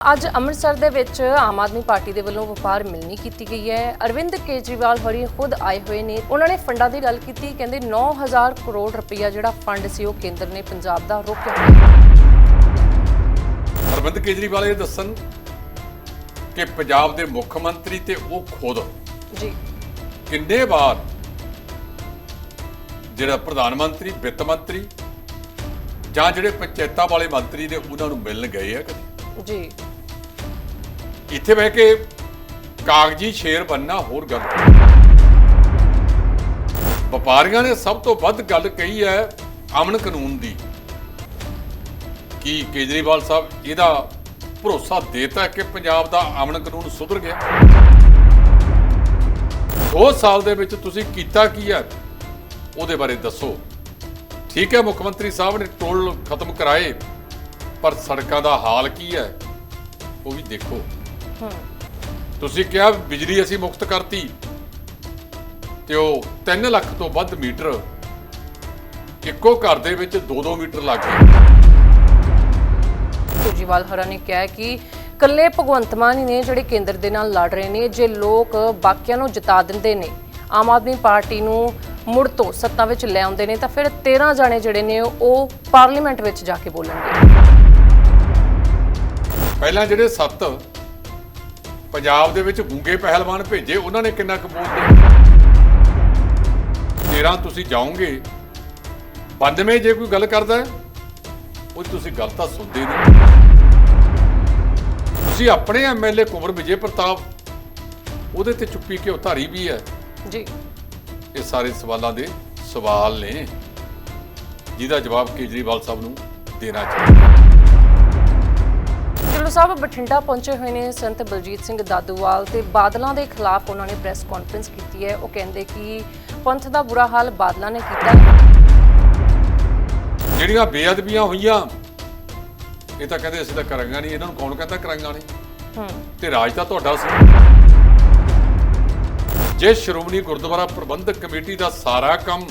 ਅੱਜ ਅੰਮ੍ਰਿਤਸਰ ਦੇ ਵਿੱਚ ਆਮ ਆਦਮੀ ਪਾਰਟੀ ਦੇ ਵੱਲੋਂ ਵਪਾਰ ਮਿਲਣੀ ਕੀਤੀ ਗਈ ਹੈ। ਅਰਵਿੰਦ ਕੇਜਰੀਵਾਲ ਹੋਰੀ ਖੁਦ ਆਏ ਹੋਏ ਨੇ। ਉਹਨਾਂ ਨੇ ਫੰਡਾਂ ਦੀ ਗੱਲ ਕੀਤੀ। ਕਹਿੰਦੇ 9000 ਕਰੋੜ ਰੁਪਈਆ ਜਿਹੜਾ ਫੰਡ ਸੀ ਉਹ ਕੇਂਦਰ ਨੇ ਪੰਜਾਬ ਦਾ ਰੋਕਿਆ। ਅਰਵਿੰਦ ਕੇਜਰੀਵਾਲ ਇਹ ਦੱਸਣ ਕਿ ਪੰਜਾਬ ਦੇ ਮੁੱਖ ਮੰਤਰੀ ਤੇ ਉਹ ਖੁਦ ਜੀ। ਕਿੰਨੇ ਵਾਰ ਜਿਹੜਾ ਪ੍ਰਧਾਨ ਮੰਤਰੀ ਵਿੱਤ ਮੰਤਰੀ ਜਾਂ ਜਿਹੜੇ ਪੰਚਾਇਤਾਂ ਵਾਲੇ ਮੰਤਰੀ ਨੇ ਉਹਨਾਂ ਨੂੰ ਮਿਲਣ ਗਏ ਆ ਕਦੇ? ਜੀ। ਇੱਥੇ ਬਹਿ ਕੇ ਕਾਗਜ਼ੀ ਸ਼ੇਰ ਬੰਨਣਾ ਹੋਰ ਗੱਲ ਵਪਾਰੀਆਂ ਨੇ ਸਭ ਤੋਂ ਵੱਧ ਗੱਲ ਕਹੀ ਹੈ ਅਮਨ ਕਾਨੂੰਨ ਦੀ। ਕੀ ਕੇਜਰੀਵਾਲ ਸਾਹਿਬ ਇਹਦਾ ਭਰੋਸਾ ਦੇਤਾ ਕਿ ਪੰਜਾਬ ਦਾ ਅਮਨ ਕਾਨੂੰਨ ਸੁਧਰ ਗਿਆ? 2 ਸਾਲ ਦੇ ਵਿੱਚ ਤੁਸੀਂ ਕੀਤਾ ਕੀ ਹੈ? ਉਹਦੇ ਬਾਰੇ ਦੱਸੋ। ਠੀਕ ਹੈ, ਮੁੱਖ ਮੰਤਰੀ ਸਾਹਿਬ ਨੇ ਟੋਲ ਖਤਮ ਕਰਾਏ, ਪਰ ਸੜਕਾਂ ਦਾ ਹਾਲ ਕੀ ਹੈ? ਉਹ ਵੀ ਦੇਖੋ। ਤੁਸੀਂ ਕਿਹਾ ਬਿਜਲੀ ਅਸੀਂ ਮੁਕਤ ਕਰਤੀ ਤੇ ਉਹ 3 ਲੱਖ ਤੋਂ ਵੱਧ ਮੀਟਰ ਇੱਕੋ ਘਰ ਦੇ ਵਿੱਚ 2-2 ਮੀਟਰ ਲੱਗ ਗਏ। ਕੇਜਰੀਵਾਲ ਹੋਰਾਂ ਨੇ ਕਿਹਾ ਕਿ ਕੱਲੇ ਭਗਵੰਤ ਮਾਨ ਹੀ ਨੇ ਜਿਹੜੇ ਕੇਂਦਰ ਦੇ ਨਾਲ ਲੜ ਰਹੇ ਨੇ ਜੇ ਲੋਕ ਬਾਕੀਆਂ ਨੂੰ ਜਿਤਾ ਦਿੰਦੇ ਨੇ ਆਮ ਆਦਮੀ ਪਾਰਟੀ ਨੂੰ ਮੁੜ ਤੋਂ ਸੱਤਾ ਵਿੱਚ ਲੈ ਆਉਂਦੇ ਨੇ ਤਾਂ ਫਿਰ 13 ਜਾਣੇ ਜਿਹੜੇ ਨੇ ਉਹ ਪਾਰਲੀਮੈਂਟ ਵਿੱਚ ਜਾ ਕੇ ਬੋਲਣਗੇ। ਪਹਿਲਾਂ ਜਿਹੜੇ ਸੱਤ ਪੰਜਾਬ ਦੇ ਵਿੱਚ ਗੂੰਗੇ ਪਹਿਲਵਾਨ ਭੇਜੇ ਉਹਨਾਂ ਨੇ ਕਿੰਨਾ ਕੁ ਬੋਲਦੇ 13 ਤੁਸੀਂ ਜਾਓਗੇ। 92 ਜੇ ਕੋਈ ਗੱਲ ਕਰਦਾ ਉਹ ਤੁਸੀਂ ਗੱਲ ਤਾਂ ਸੁਣਦੇ ਨਹੀਂ। ਤੁਸੀਂ ਆਪਣੇ ਐਮਐਲਏ ਕੁਮਰ ਵਿਜੇ ਪ੍ਰਤਾਪ ਉਹਦੇ ਤੇ ਚੁੱਪੀ ਕਿਉਂ ਧਾਰੀ ਵੀ ਹੈ। ਜੀ। ਇਹ ਸਾਰੇ ਸਵਾਲਾਂ ਦੇ ਸਵਾਲ ਨੇ। ਜਿਹਦਾ ਜਵਾਬ ਕੇਜਰੀਵਾਲ ਸਾਹਿਬ ਨੂੰ ਦੇਣਾ ਚਾਹੀਦਾ। ਢਿੱਲੋਂ ਸਾਹਿਬ ਬਠਿੰਡਾ ਪਹੁੰਚੇ ਹੋਏ ਨੇ ਸੰਤ ਬਲਜੀਤ ਸਿੰਘ ਦਾਦੂਵਾਲ ਤੇ ਬਾਦਲਾਂ ਦੇ ਖਿਲਾਫ ਉਹਨਾਂ ਨੇ ਪ੍ਰੈਸ ਕਾਨਫਰੰਸ ਕੀਤੀ ਹੈ। ਉਹ ਕਹਿੰਦੇ ਕਿ ਪੰਥ ਦਾ ਬੁਰਾ ਹਾਲ ਬਾਦਲਾਂ ਨੇ ਕੀਤਾ। ਜਿਹੜੀਆਂ ਬੇਅਦਬੀਆਂ ਹੋਈਆਂ ਇਹ ਤਾਂ ਕਹਿੰਦੇ ਅਸੀਂ ਤਾਂ ਕਰਾਂਗਾ ਨਹੀਂ ਇਹਨਾਂ ਨੂੰ ਕੌਣ ਕਹਿੰਦਾ ਕਰਾਂਗਾ ਨਹੀਂ? ਹੂੰ। ਤੇ ਰਾਜ ਤਾਂ ਤੁਹਾਡਾ ਸੀ। ਜੇ ਸ਼੍ਰੋਮਣੀ ਗੁਰਦੁਆਰਾ ਪ੍ਰਬੰਧਕ ਕਮੇਟੀ ਦਾ ਸਾਰਾ ਕੰਮ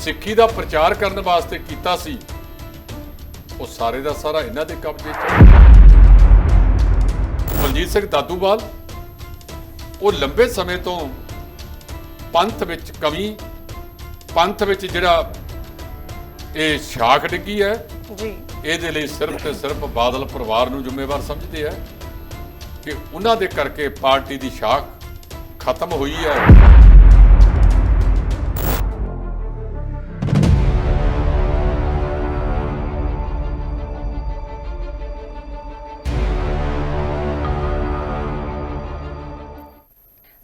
ਸਿੱਖੀ ਦਾ ਪ੍ਰਚਾਰ ਕਰਨ ਵਾਸਤੇ ਕੀਤਾ ਸੀ ਉਹ ਸਾਰੇ ਦਾ ਸਾਰਾ ਇਹਨਾਂ ਦੇ ਕਬਜ਼ੇ 'ਚ। ਬਲਜੀਤ ਸਿੰਘ ਦਾਦੂਵਾਲ ਉਹ ਲੰਬੇ ਸਮੇਂ ਤੋਂ ਪੰਥ ਵਿੱਚ ਕਮੀ ਪੰਥ ਵਿੱਚ ਜਿਹੜਾ ਇਹ ਸ਼ਾਖ ਡਿੱਗੀ ਹੈ ਜੀ ਇਹਦੇ ਲਈ ਸਿਰਫ ਤੇ ਸਿਰਫ ਬਾਦਲ ਪਰਿਵਾਰ ਨੂੰ ਜ਼ਿੰਮੇਵਾਰ ਸਮਝਦੇ ਆ ਕਿ ਉਹਨਾਂ ਦੇ ਕਰਕੇ ਪਾਰਟੀ ਦੀ ਸ਼ਾਖ ਖਤਮ ਹੋਈ ਹੈ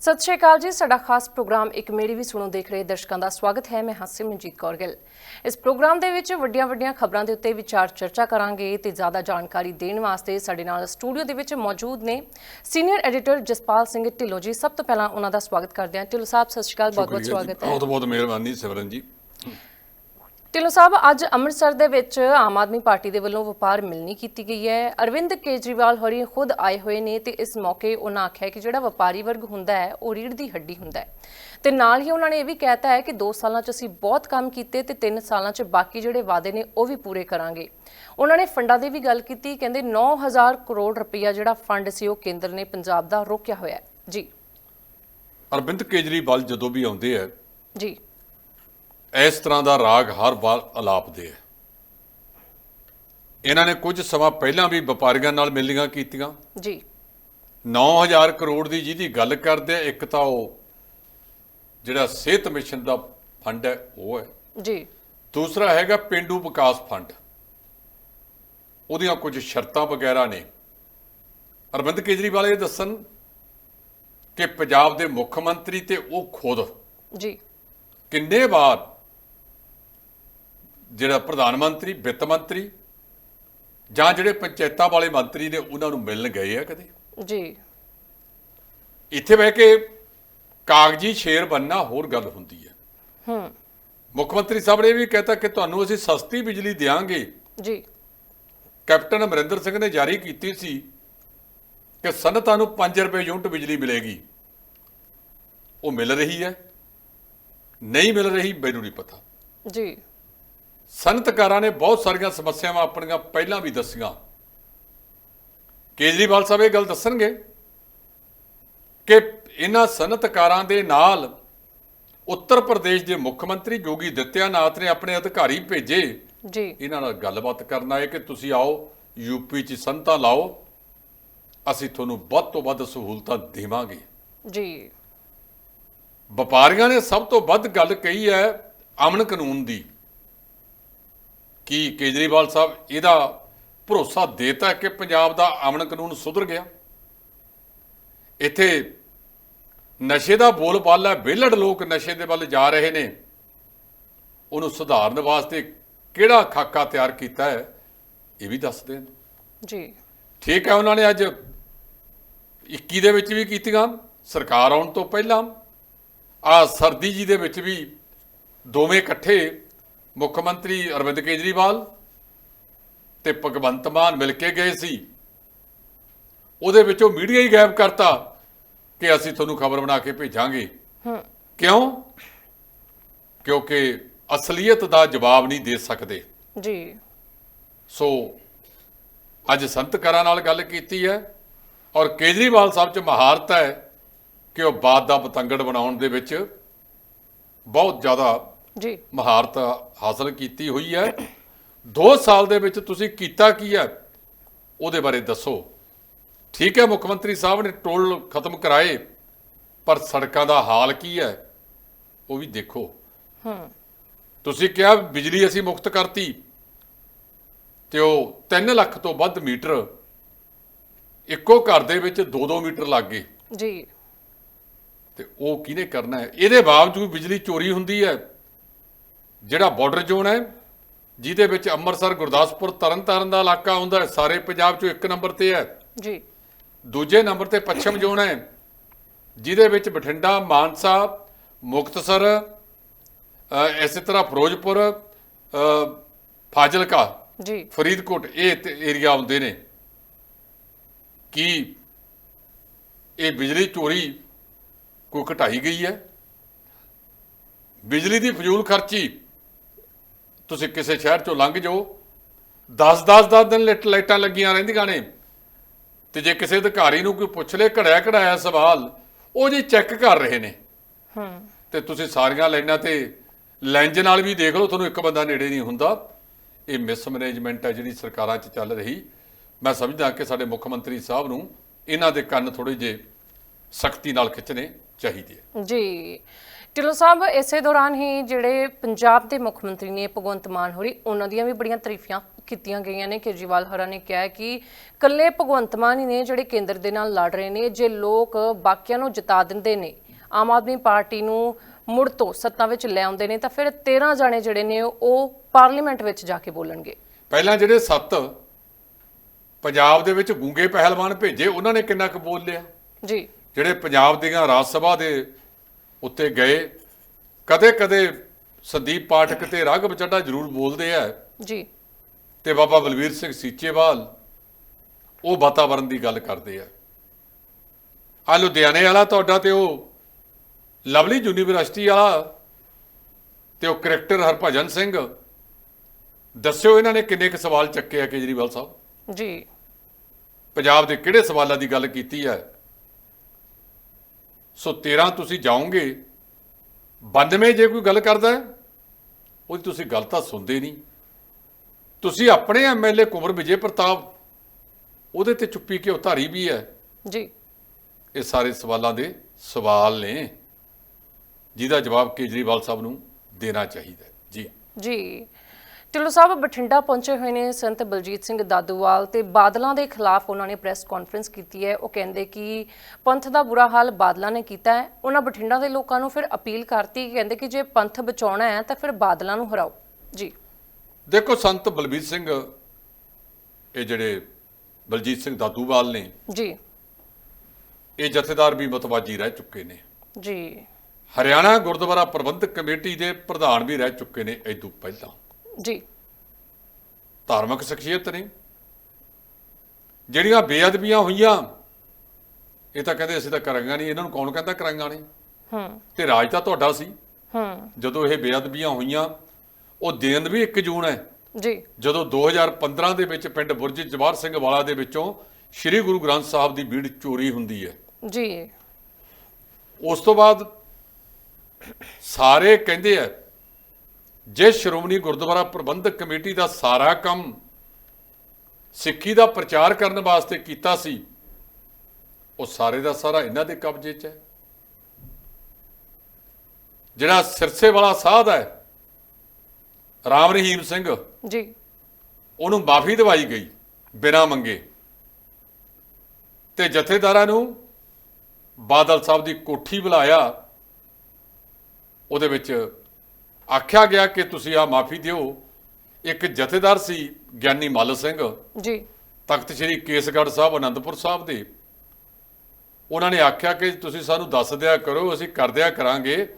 ਸਤਿ ਸ਼੍ਰੀ ਅਕਾਲ ਜੀ ਸਾਡਾ ਖਾਸ ਪ੍ਰੋਗਰਾਮ ਇੱਕ ਮੇਰੀ ਵੀ ਸੁਣੋ ਦੇਖ ਰਹੇ ਦਰਸ਼ਕਾਂ ਦਾ ਸਵਾਗਤ ਹੈ। ਮੈਂ ਹਾਸਿਮ ਮਨਜੀਤ ਕੌਰ ਗਿੱਲ। ਇਸ ਪ੍ਰੋਗਰਾਮ ਦੇ ਵਿੱਚ ਵੱਡੀਆਂ-ਵੱਡੀਆਂ ਖਬਰਾਂ ਦੇ ਉੱਤੇ ਵਿਚਾਰ ਚਰਚਾ ਕਰਾਂਗੇ ਤੇ ਜ਼ਿਆਦਾ ਜਾਣਕਾਰੀ ਦੇਣ ਵਾਸਤੇ ਸਾਡੇ ਨਾਲ ਸਟੂਡੀਓ ਦੇ ਵਿੱਚ ਮੌਜੂਦ ਨੇ ਸੀਨੀਅਰ ਐਡੀਟਰ ਜਸਪਾਲ ਸਿੰਘ ਢਿੱਲੋਂ ਜੀ। ਸਭ ਤੋਂ ਪਹਿਲਾਂ ਉਹਨਾਂ ਦਾ ਸਵਾਗਤ ਕਰਦੇ ਹਾਂ। ਢਿੱਲੋਂ ਸਾਹਿਬ ਸਤਿ ਸ਼੍ਰੀ ਅਕਾਲ ਬਹੁਤ-ਬਹੁਤ ਸਵਾਗਤ ਹੈ। ਬਹੁਤ ਬਹੁਤ ਮਿਹਰਬਾਨੀ ਸਿਮਰਨ ਜੀ। ਢਿੱਲੋਂ ਸਾਹਿਬ ਅੱਜ ਅੰਮ੍ਰਿਤਸਰ ਦੇ ਵਿੱਚ ਆਮ ਆਦਮੀ ਪਾਰਟੀ ਦੇ ਵੱਲੋਂ ਵਪਾਰ ਮਿਲਣੀ ਕੀਤੀ ਗਈ ਹੈ। ਅਰਵਿੰਦ ਕੇਜਰੀਵਾਲ ਹੋਰੀ ਖੁਦ ਆਏ ਹੋਏ ਨੇ ਤੇ ਇਸ ਮੌਕੇ ਉਹਨਾਂ ਆਖਿਆ ਕਿ ਜਿਹੜਾ ਵਪਾਰੀ ਵਰਗ ਹੁੰਦਾ ਹੈ ਉਹ ਰੀੜ ਦੀ ਹੱਡੀ ਹੁੰਦਾ ਹੈ। ਤੇ ਨਾਲ ਹੀ ਉਹਨਾਂ ਨੇ ਇਹ ਵੀ ਕਹਿਤਾ ਹੈ ਕਿ 2 ਸਾਲਾਂ 'ਚ ਅਸੀਂ ਬਹੁਤ ਕੰਮ ਕੀਤੇ ਤੇ 3 ਸਾਲਾਂ 'ਚ ਬਾਕੀ ਜਿਹੜੇ ਵਾਅਦੇ ਨੇ ਉਹ ਵੀ ਪੂਰੇ ਕਰਾਂਗੇ। ਉਹਨਾਂ ਨੇ ਫੰਡਾਂ ਦੀ ਵੀ ਗੱਲ ਕੀਤੀ ਕਹਿੰਦੇ 9000 ਕਰੋੜ ਰੁਪਈਆ ਜਿਹੜਾ ਫੰਡ ਸੀ ਉਹ ਕੇਂਦਰ ਨੇ ਪੰਜਾਬ ਦਾ ਰੋਕਿਆ ਹੋਇਆ ਹੈ। ਜੀ। ਅਰਵਿੰਦ ਕੇਜਰੀਵਾਲ ਜਦੋਂ ਵੀ ਆਉਂਦੇ ਆ ਜੀ। ਇਸ ਤਰ੍ਹਾਂ ਦਾ ਰਾਗ ਹਰ ਵਾਰ ਅਲਾਪਦੇ ਆ ਇਹਨਾਂ ਨੇ ਕੁਝ ਸਮਾਂ ਪਹਿਲਾਂ ਵੀ ਵਪਾਰੀਆਂ ਨਾਲ ਮਿਲੀਆਂ ਕੀਤੀਆਂ। ਜੀ। 9000 ਕਰੋੜ ਦੀ ਜਿਹਦੀ ਗੱਲ ਕਰਦੇ ਆ ਇੱਕ ਤਾਂ ਉਹ ਜਿਹੜਾ ਸਿਹਤ ਮਿਸ਼ਨ ਦਾ ਫੰਡ ਹੈ ਉਹ ਹੈ। ਜੀ। ਦੂਸਰਾ ਹੈਗਾ ਪਿੰਡੂ ਵਿਕਾਸ ਫੰਡ। ਉਹਦੀਆਂ ਕੁਝ ਸ਼ਰਤਾਂ ਵਗੈਰਾ ਨੇ। ਅਰਵਿੰਦ ਕੇਜਰੀਵਾਲ ਇਹ ਦੱਸਣ ਕਿ ਪੰਜਾਬ ਦੇ ਮੁੱਖ ਮੰਤਰੀ ਤੇ ਉਹ ਖੁਦ ਜੀ। ਕਿੰਨੇ ਵਾਰ ਜਿਹੜਾ ਪ੍ਰਧਾਨ ਮੰਤਰੀ ਵਿੱਤ ਮੰਤਰੀ ਜਾਂ ਜਿਹੜੇ ਪੰਚਾਇਤਾਂ ਵਾਲੇ ਮੰਤਰੀ ਨੇ ਉਹਨਾਂ ਨੂੰ ਮਿਲਣ ਗਏ ਆ ਕਦੇ? ਜੀ। ਇੱਥੇ ਬਹਿ ਕੇ ਕਾਗਜ਼ੀ ਸ਼ੇਰ ਬੰਨਣਾ ਹੋਰ ਗੱਲ ਹੁੰਦੀ ਹੈ। ਹੂੰ। ਮੁੱਖ ਮੰਤਰੀ ਸਾਹਿਬ ਨੇ ਇਹ ਵੀ ਕਹਿਤਾ ਕਿ ਤੁਹਾਨੂੰ ਅਸੀਂ ਸਸਤੀ ਬਿਜਲੀ ਦੇਵਾਂਗੇ ਜੀ। ਕੈਪਟਨ ਅਮਰਿੰਦਰ ਸਿੰਘ ਨੇ ਜਾਰੀ ਕੀਤੀ ਸੀ ਕਿ ਸਨਤਾਂ ਨੂੰ 5 ਰੁਪਏ ਯੂਨਿਟ ਬਿਜਲੀ ਮਿਲੇਗੀ। ਉਹ ਮਿਲ ਰਹੀ ਹੈ। ਨਹੀਂ ਮਿਲ ਰਹੀ ਮੈਨੂੰ ਨਹੀਂ ਪਤਾ। ਜੀ। ਸਨਅਤਕਾਰਾਂ ਨੇ ਬਹੁਤ ਸਾਰੀਆਂ ਸਮੱਸਿਆਵਾਂ ਆਪਣੀਆਂ ਪਹਿਲਾਂ ਵੀ ਦੱਸੀਆਂ। ਕੇਜਰੀਵਾਲ ਸਾਹਿਬ ਇਹ ਗੱਲ ਦੱਸਣਗੇ ਕਿ ਇਹਨਾਂ ਸਨਅਤਕਾਰਾਂ ਦੇ ਨਾਲ ਉੱਤਰ ਪ੍ਰਦੇਸ਼ ਦੇ ਮੁੱਖ ਮੰਤਰੀ ਯੋਗੀ ਦਿੱਤਿਆਨਾਥ ਨੇ ਆਪਣੇ ਅਧਿਕਾਰੀ ਭੇਜੇ। ਜੀ। ਇਹਨਾਂ ਨਾਲ ਗੱਲਬਾਤ ਕਰਨਾ ਹੈ ਕਿ ਤੁਸੀਂ ਆਓ ਯੂਪੀ 'ਚ ਸੰਤਾ ਲਾਓ ਅਸੀਂ ਤੁਹਾਨੂੰ ਵੱਧ ਤੋਂ ਵੱਧ ਸਹੂਲਤਾਂ ਦੇਵਾਂਗੇ। ਜੀ। ਵਪਾਰੀਆਂ ਨੇ ਸਭ ਤੋਂ ਵੱਧ ਗੱਲ ਕਹੀ ਹੈ ਅਮਨ ਕਾਨੂੰਨ ਦੀ। ਕੀ ਕੇਜਰੀਵਾਲ ਸਾਹਿਬ ਇਹਦਾ ਭਰੋਸਾ ਦੇਤਾ ਕਿ ਪੰਜਾਬ ਦਾ ਅਮਨ ਕਾਨੂੰਨ ਸੁਧਰ ਗਿਆ? ਇੱਥੇ ਨਸ਼ੇ ਦਾ ਬੋਲਬਾਲਾ ਹੈ ਵਿਹਲੜ ਲੋਕ ਨਸ਼ੇ ਦੇ ਵੱਲ ਜਾ ਰਹੇ ਨੇ। ਉਹਨੂੰ ਸੁਧਾਰਨ ਵਾਸਤੇ ਕਿਹੜਾ ਖਾਕਾ ਤਿਆਰ ਕੀਤਾ ਹੈ ਇਹ ਵੀ ਦੱਸ ਦੇਣ। ਜੀ। ਠੀਕ ਹੈ ਉਹਨਾਂ ਨੇ ਅੱਜ 21 ਦੇ ਵਿੱਚ ਵੀ ਕੀਤੀਆਂ ਸਰਕਾਰ ਆਉਣ ਤੋਂ ਪਹਿਲਾਂ। ਆ ਸਰਦੀ ਜੀ ਦੇ ਵਿੱਚ ਵੀ ਦੋਵੇਂ ਇਕੱਠੇ ਮੁੱਖ ਮੰਤਰੀ ਅਰਵਿੰਦ ਕੇਜਰੀਵਾਲ ਤੇ ਭਗਵੰਤ ਮਾਨ ਮਿਲ ਕੇ ਗਏ ਸੀ। ਉਹਦੇ ਵਿੱਚੋਂ ਮੀਡੀਆ ਹੀ ਗਾਇਬ ਕਰਤਾ ਕਿ ਅਸੀਂ ਤੁਹਾਨੂੰ ਖਬਰ ਬਣਾ ਕੇ ਭੇਜਾਂਗੇ। ਕਿਉਂ? ਕਿਉਂਕਿ ਅਸਲੀਅਤ ਦਾ ਜਵਾਬ ਨਹੀਂ ਦੇ ਸਕਦੇ। ਜੀ। ਸੋ ਅੱਜ ਸੰਤਕਰਾਂ ਨਾਲ ਗੱਲ ਕੀਤੀ ਹੈ ਔਰ ਕੇਜਰੀਵਾਲ ਸਾਹਿਬ 'ਚ ਮਹਾਰਤ ਹੈ ਕਿ ਉਹ ਬਾਤ ਦਾ ਪਤੰਗੜ ਬਣਾਉਣ ਦੇ ਵਿੱਚ ਬਹੁਤ ਜ਼ਿਆਦਾ ਜੀ। ਮਹਾਰਤ ਹਾਸਲ ਕੀਤੀ ਹੋਈ ਹੈ। 2 ਸਾਲ ਦੇ ਵਿੱਚ ਤੁਸੀਂ ਕੀਤਾ ਕੀ ਹੈ? ਉਹਦੇ ਬਾਰੇ ਦੱਸੋ। ਠੀਕ ਹੈ ਮੁੱਖ ਮੰਤਰੀ ਸਾਹਿਬ ਨੇ ਟੋਲ ਖਤਮ ਕਰਾਏ ਪਰ ਸੜਕਾਂ ਦਾ ਹਾਲ ਕੀ ਹੈ? ਉਹ ਵੀ ਦੇਖੋ। ਹੂੰ। ਤੁਸੀਂ ਕਿਹਾ ਬਿਜਲੀ ਅਸੀਂ ਮੁਕਤ ਕਰਤੀ ਤੇ ਉਹ 3 ਲੱਖ ਤੋਂ ਵੱਧ ਮੀਟਰ ਇੱਕੋ ਘਰ ਦੇ ਵਿੱਚ 2-2 ਮੀਟਰ ਲੱਗ ਗਏ। ਜੀ। ਤੇ ਉਹ ਕਿਹਨੇ ਕਰਨਾ ਹੈ? ਇਹਦੇ ਬਾਵਜੂਦ ਬਿਜਲੀ ਚੋਰੀ ਹੁੰਦੀ ਹੈ। ਜਿਹੜਾ ਬਾਰਡਰ ਜ਼ੋਨ ਹੈ ਜਿਹਦੇ ਵਿੱਚ ਅੰਮ੍ਰਿਤਸਰ ਗੁਰਦਾਸਪੁਰ ਤਰਨਤਾਰਨ ਦਾ ਇਲਾਕਾ ਆਉਂਦਾ ਹੈ ਸਾਰੇ ਪੰਜਾਬ 'ਚੋਂ ਇੱਕ ਨੰਬਰ ਤੇ ਹੈ। ਜੀ। ਦੂਜੇ ਨੰਬਰ ਤੇ ਪੱਛਮ ਜ਼ੋਨ ਹੈ ਜਿਹਦੇ ਵਿੱਚ ਬਠਿੰਡਾ ਮਾਨਸਾ ਮੁਕਤਸਰ ਇਸੇ ਤਰ੍ਹਾਂ ਫਿਰੋਜ਼ਪੁਰ ਫਾਜ਼ਿਲਕਾ ਜੀ। ਫਰੀਦਕੋਟ ਇਹ ਏਰੀਆ ਆਉਂਦੇ ਨੇ। ਕੀ ਇਹ ਬਿਜਲੀ ਚੋਰੀ ਕੋਈ ਘਟਾਈ ਗਈ ਹੈ? ਬਿਜਲੀ ਦੀ ਫਜ਼ੂਲ ਖਰਚੀ ਤੁਸੀਂ ਕਿਸੇ ਸ਼ਹਿਰ ਚੋਂ ਲੰਘ ਜਾਓ 10-10 10 ਦਿਨ ਲਾਈਟ- ਲਾਈਟਾਂ ਲੱਗੀਆਂ ਰਹਿੰਦੀਆਂ ਨੇ। ਤੇ ਜੇ ਕਿਸੇ ਅਧਿਕਾਰੀ ਨੂੰ ਕੋਈ ਪੁੱਛ ਲੇ ਘੜਿਆ ਘੜਾਇਆ ਸਵਾਲ ਉਹ ਜੀ ਚੈੱਕ ਕਰ ਰਹੇ ਨੇ। ਹੂੰ। ਤੇ ਤੁਸੀਂ ਸਾਰੀਆਂ ਲਾਈਨਾਂ ਤੇ ਲੈਂਜ ਨਾਲ ਵੀ ਦੇਖ ਲਓ ਤੁਹਾਨੂੰ ਇੱਕ ਬੰਦਾ ਨੇੜੇ ਨਹੀਂ ਹੁੰਦਾ। ਇਹ ਮਿਸਮੈਨੇਜਮੈਂਟ ਹੈ ਜਿਹੜੀ ਸਰਕਾਰਾਂ 'ਚ ਚੱਲ ਰਹੀ। ਮੈਂ ਸਮਝਦਾ ਕਿ ਸਾਡੇ ਮੁੱਖ ਮੰਤਰੀ ਸਾਹਿਬ ਨੂੰ ਇਹਨਾਂ ਦੇ ਕੰਨ ਥੋੜੇ ਜੇ ਸਖਤੀ ਨਾਲ ਖਿੱਚਣੇ ਚਾਹੀਦੇ ਜੀ। ਢਿੱਲੋਂ ਸਾਹਿਬ ਇਸੇ ਦੌਰਾਨ ਹੀ ਜਿਹੜੇ ਪੰਜਾਬ ਦੇ ਮੁੱਖ ਮੰਤਰੀ ਨੇ ਭਗਵੰਤ ਮਾਨ ਹੋਰੀ ਉਹਨਾਂ ਦੀਆਂ ਵੀ ਬੜੀਆਂ ਤਾਰੀਫਾਂ ਕੀਤੀਆਂ ਗਈਆਂ ਨੇ। ਕੇਜਰੀਵਾਲ ਹਰਾ ਨੇ ਕਿਹਾ ਕਿ ਕੱਲੇ ਭਗਵੰਤ ਮਾਨ ਹੀ ਨੇ ਜਿਹੜੇ ਕੇਂਦਰ ਦੇ ਨਾਲ ਲੜ ਰਹੇ ਨੇ ਜੇ ਲੋਕ ਬਾਕੀਆਂ ਨੂੰ ਜਿਤਾ ਦਿੰਦੇ ਨੇ ਆਮ ਆਦਮੀ ਪਾਰਟੀ ਨੂੰ ਮੁੜ ਤੋਂ ਸੱਤਾ ਵਿੱਚ ਲੈ ਆਉਂਦੇ ਨੇ ਤਾਂ ਫਿਰ 13 ਜਾਣੇ ਜਿਹੜੇ ਨੇ ਉਹ ਪਾਰਲੀਮੈਂਟ ਵਿੱਚ ਜਾ ਕੇ ਬੋਲਣਗੇ। ਪਹਿਲਾਂ ਜਿਹੜੇ ਸੱਤ ਪੰਜਾਬ ਦੇ ਵਿੱਚ ਗੂੰਗੇ ਪਹਿਲਵਾਨ ਭੇਜੇ ਉਹਨਾਂ ਨੇ ਕਿੰਨਾ ਕੁ ਬੋਲ ਲਿਆ? ਜੀ। ਜਿਹੜੇ ਪੰਜਾਬ ਦੀਆਂ ਰਾਜ ਸਭਾ ਦੇ ਉੱਤੇ ਗਏ। ਕਦੇ-ਕਦੇ ਸੰਦੀਪ ਪਾਠਕ ਤੇ ਰਾਘਵ ਚੱਡਾ ਜ਼ਰੂਰ ਬੋਲਦੇ ਆ। ਜੀ। ਤੇ ਬਾਬਾ ਬਲਵੀਰ ਸਿੰਘ ਸੀਚੇਵਾਲ ਉਹ ਵਾਤਾਵਰਣ ਦੀ ਗੱਲ ਕਰਦੇ ਆ। ਆ ਲੁਧਿਆਣੇ ਵਾਲਾ ਤੁਹਾਡਾ ਤੇ ਉਹ ਲਵਲੀ ਯੂਨੀਵਰਸਿਟੀ ਵਾਲਾ ਤੇ ਉਹ ਕਰੈਕਟਰ ਹਰਭਜਨ ਸਿੰਘ। ਦੱਸਿਓ ਇਹਨਾਂ ਨੇ ਕਿੰਨੇ ਕੁ ਸਵਾਲ ਚੱਕੇ ਆ ਕੇਜਰੀਵਾਲ ਸਾਹਿਬ। ਜੀ। ਪੰਜਾਬ ਦੇ ਕਿਹੜੇ ਸਵਾਲਾਂ ਦੀ ਗੱਲ ਕੀਤੀ ਹੈ ਸੋ 13 ਤੁਸੀਂ ਜਾਓਗੇ। 92 ਜੇ ਕੋਈ ਗੱਲ ਕਰਦਾ ਹੈ ਉਹਦੀ ਤੁਸੀਂ ਗੱਲ ਤਾਂ ਸੁਣਦੇ ਨਹੀਂ। ਤੁਸੀਂ ਆਪਣੇ ਐਮਐਲਏ ਕੁਮਰ ਵਿਜੇ ਪ੍ਰਤਾਪ ਉਹਦੇ ਤੇ ਚੁੱਪੀ ਕਿਉਂ ਧਾਰੀ ਵੀ ਹੈ। ਜੀ। ਇਹ ਸਾਰੇ ਸਵਾਲਾਂ ਦੇ ਸਵਾਲ ਨੇ। ਜਿਹਦਾ ਜਵਾਬ ਕੇਜਰੀਵਾਲ ਸਾਹਿਬ ਨੂੰ ਦੇਣਾ ਚਾਹੀਦਾ ਜੀ। ਜੀ। ਢਿੱਲੋਂ ਸਾਹਿਬ ਬਠਿੰਡਾ ਪਹੁੰਚੇ ਹੋਏ ਨੇ ਸੰਤ ਬਲਜੀਤ ਸਿੰਘ ਦਾਦੂਵਾਲ ਤੇ ਬਾਦਲਾਂ ਦੇ ਖਿਲਾਫ ਉਹਨਾਂ ਨੇ ਪ੍ਰੈਸ ਕਾਨਫਰੰਸ ਕੀਤੀ ਹੈ। ਉਹ ਕਹਿੰਦੇ ਕਿ ਪੰਥ ਦਾ ਬੁਰਾ ਹਾਲ ਬਾਦਲਾਂ ਨੇ ਕੀਤਾ ਹੈ। ਉਹਨਾਂ ਬਠਿੰਡਾ ਦੇ ਲੋਕਾਂ ਨੂੰ ਫਿਰ ਅਪੀਲ ਕਰਤੀ ਕਹਿੰਦੇ ਕਿ ਜੇ ਪੰਥ ਬਚਾਉਣਾ ਹੈ ਤਾਂ ਫਿਰ ਬਾਦਲਾਂ ਨੂੰ ਹਰਾਓ। ਜੀ। ਦੇਖੋ ਸੰਤ ਬਲਬੀਰ ਸਿੰਘ ਇਹ ਜਿਹੜੇ ਬਲਜੀਤ ਸਿੰਘ ਦਾਦੂਵਾਲ ਨੇ ਜੀ। ਇਹ ਜਥੇਦਾਰ ਵੀ ਮਤਵਾਜੀ ਰਹਿ ਚੁੱਕੇ ਨੇ। ਜੀ। ਹਰਿਆਣਾ ਗੁਰਦੁਆਰਾ ਪ੍ਰਬੰਧਕ ਕਮੇਟੀ ਦੇ ਪ੍ਰਧਾਨ ਵੀ ਰਹਿ ਚੁੱਕੇ ਨੇ ਇਹ ਤੋਂ ਪਹਿਲਾਂ। ਜੀ। ਧਾਰਮਿਕ ਸ਼ਖਸੀਅਤ ਨੇ ਜਿਹੜੀਆਂ ਬੇਅਦਬੀਆਂ ਹੋਈਆਂ ਇਹ ਤਾਂ ਕਹਿੰਦੇ ਅਸੀਂ ਤਾਂ ਕਰਾਂਗਾ ਨਹੀਂ ਇਹਨਾਂ ਨੂੰ ਕੌਣ ਕਹਿੰਦਾ ਕਰਾਂਗਾ ਨਹੀਂ? ਹੂੰ। ਤੇ ਰਾਜ ਤਾਂ ਤੁਹਾਡਾ ਸੀ। ਹੂੰ। ਜਦੋਂ ਇਹ ਬੇਅਦਬੀਆਂ ਹੋਈਆਂ ਉਹ ਦਿਨ ਵੀ 1 ਜੂਨ ਹੈ। ਜੀ। ਜਦੋਂ 2015 ਦੇ ਵਿੱਚ ਪਿੰਡ ਬੁਰਜ ਜਵਾਹਰ ਸਿੰਘ ਵਾਲਾ ਦੇ ਵਿੱਚੋਂ ਸ੍ਰੀ ਗੁਰੂ ਗ੍ਰੰਥ ਸਾਹਿਬ ਦੀ ਬੀੜ ਚੋਰੀ ਹੁੰਦੀ ਹੈ। ਜੀ। ਉਸ ਤੋਂ ਬਾਅਦ ਸਾਰੇ ਕਹਿੰਦੇ ਆ ਜੇ ਸ਼੍ਰੋਮਣੀ ਗੁਰਦੁਆਰਾ ਪ੍ਰਬੰਧਕ ਕਮੇਟੀ ਦਾ ਸਾਰਾ ਕੰਮ ਸਿੱਖੀ ਦਾ ਪ੍ਰਚਾਰ ਕਰਨ ਵਾਸਤੇ ਕੀਤਾ ਸੀ ਉਹ ਸਾਰੇ ਦਾ ਸਾਰਾ ਇਹਨਾਂ ਦੇ ਕਬਜ਼ੇ 'ਚ ਹੈ। ਜਿਹੜਾ ਸਿਰਸੇ ਵਾਲਾ ਸਾਧ ਹੈ ਰਾਮ ਰਹੀਮ ਸਿੰਘ ਜੀ। ਉਹਨੂੰ ਮਾਫੀ ਦਵਾਈ ਗਈ ਬਿਨਾਂ ਮੰਗੇ। ਤੇ ਜਥੇਦਾਰਾਂ ਨੂੰ ਬਾਦਲ ਸਾਹਿਬ ਦੀ ਕੋਠੀ ਬੁਲਾਇਆ ਉਹਦੇ ਵਿੱਚ ਆਖਿਆ ਗਿਆ ਕਿ ਤੁਸੀਂ ਆ ਮਾਫੀ ਦਿਓ। ਇੱਕ ਜਥੇਦਾਰ ਸੀ ਗਿਆਨੀ ਮੱਲ ਸਿੰਘ। ਜੀ। ਤਖਤ ਸ੍ਰੀ ਕੇਸਗੜ੍ਹ ਸਾਹਿਬ ਅਨੰਦਪੁਰ ਸਾਹਿਬ ਦੇ। ਉਹਨਾਂ ਨੇ ਆਖਿਆ ਕਿ ਤੁਸੀਂ ਸਾਨੂੰ ਦੱਸ ਦਿਆ ਕਰੋ ਅਸੀਂ ਕਰ ਦਿਆ ਕਰਾਂਗੇ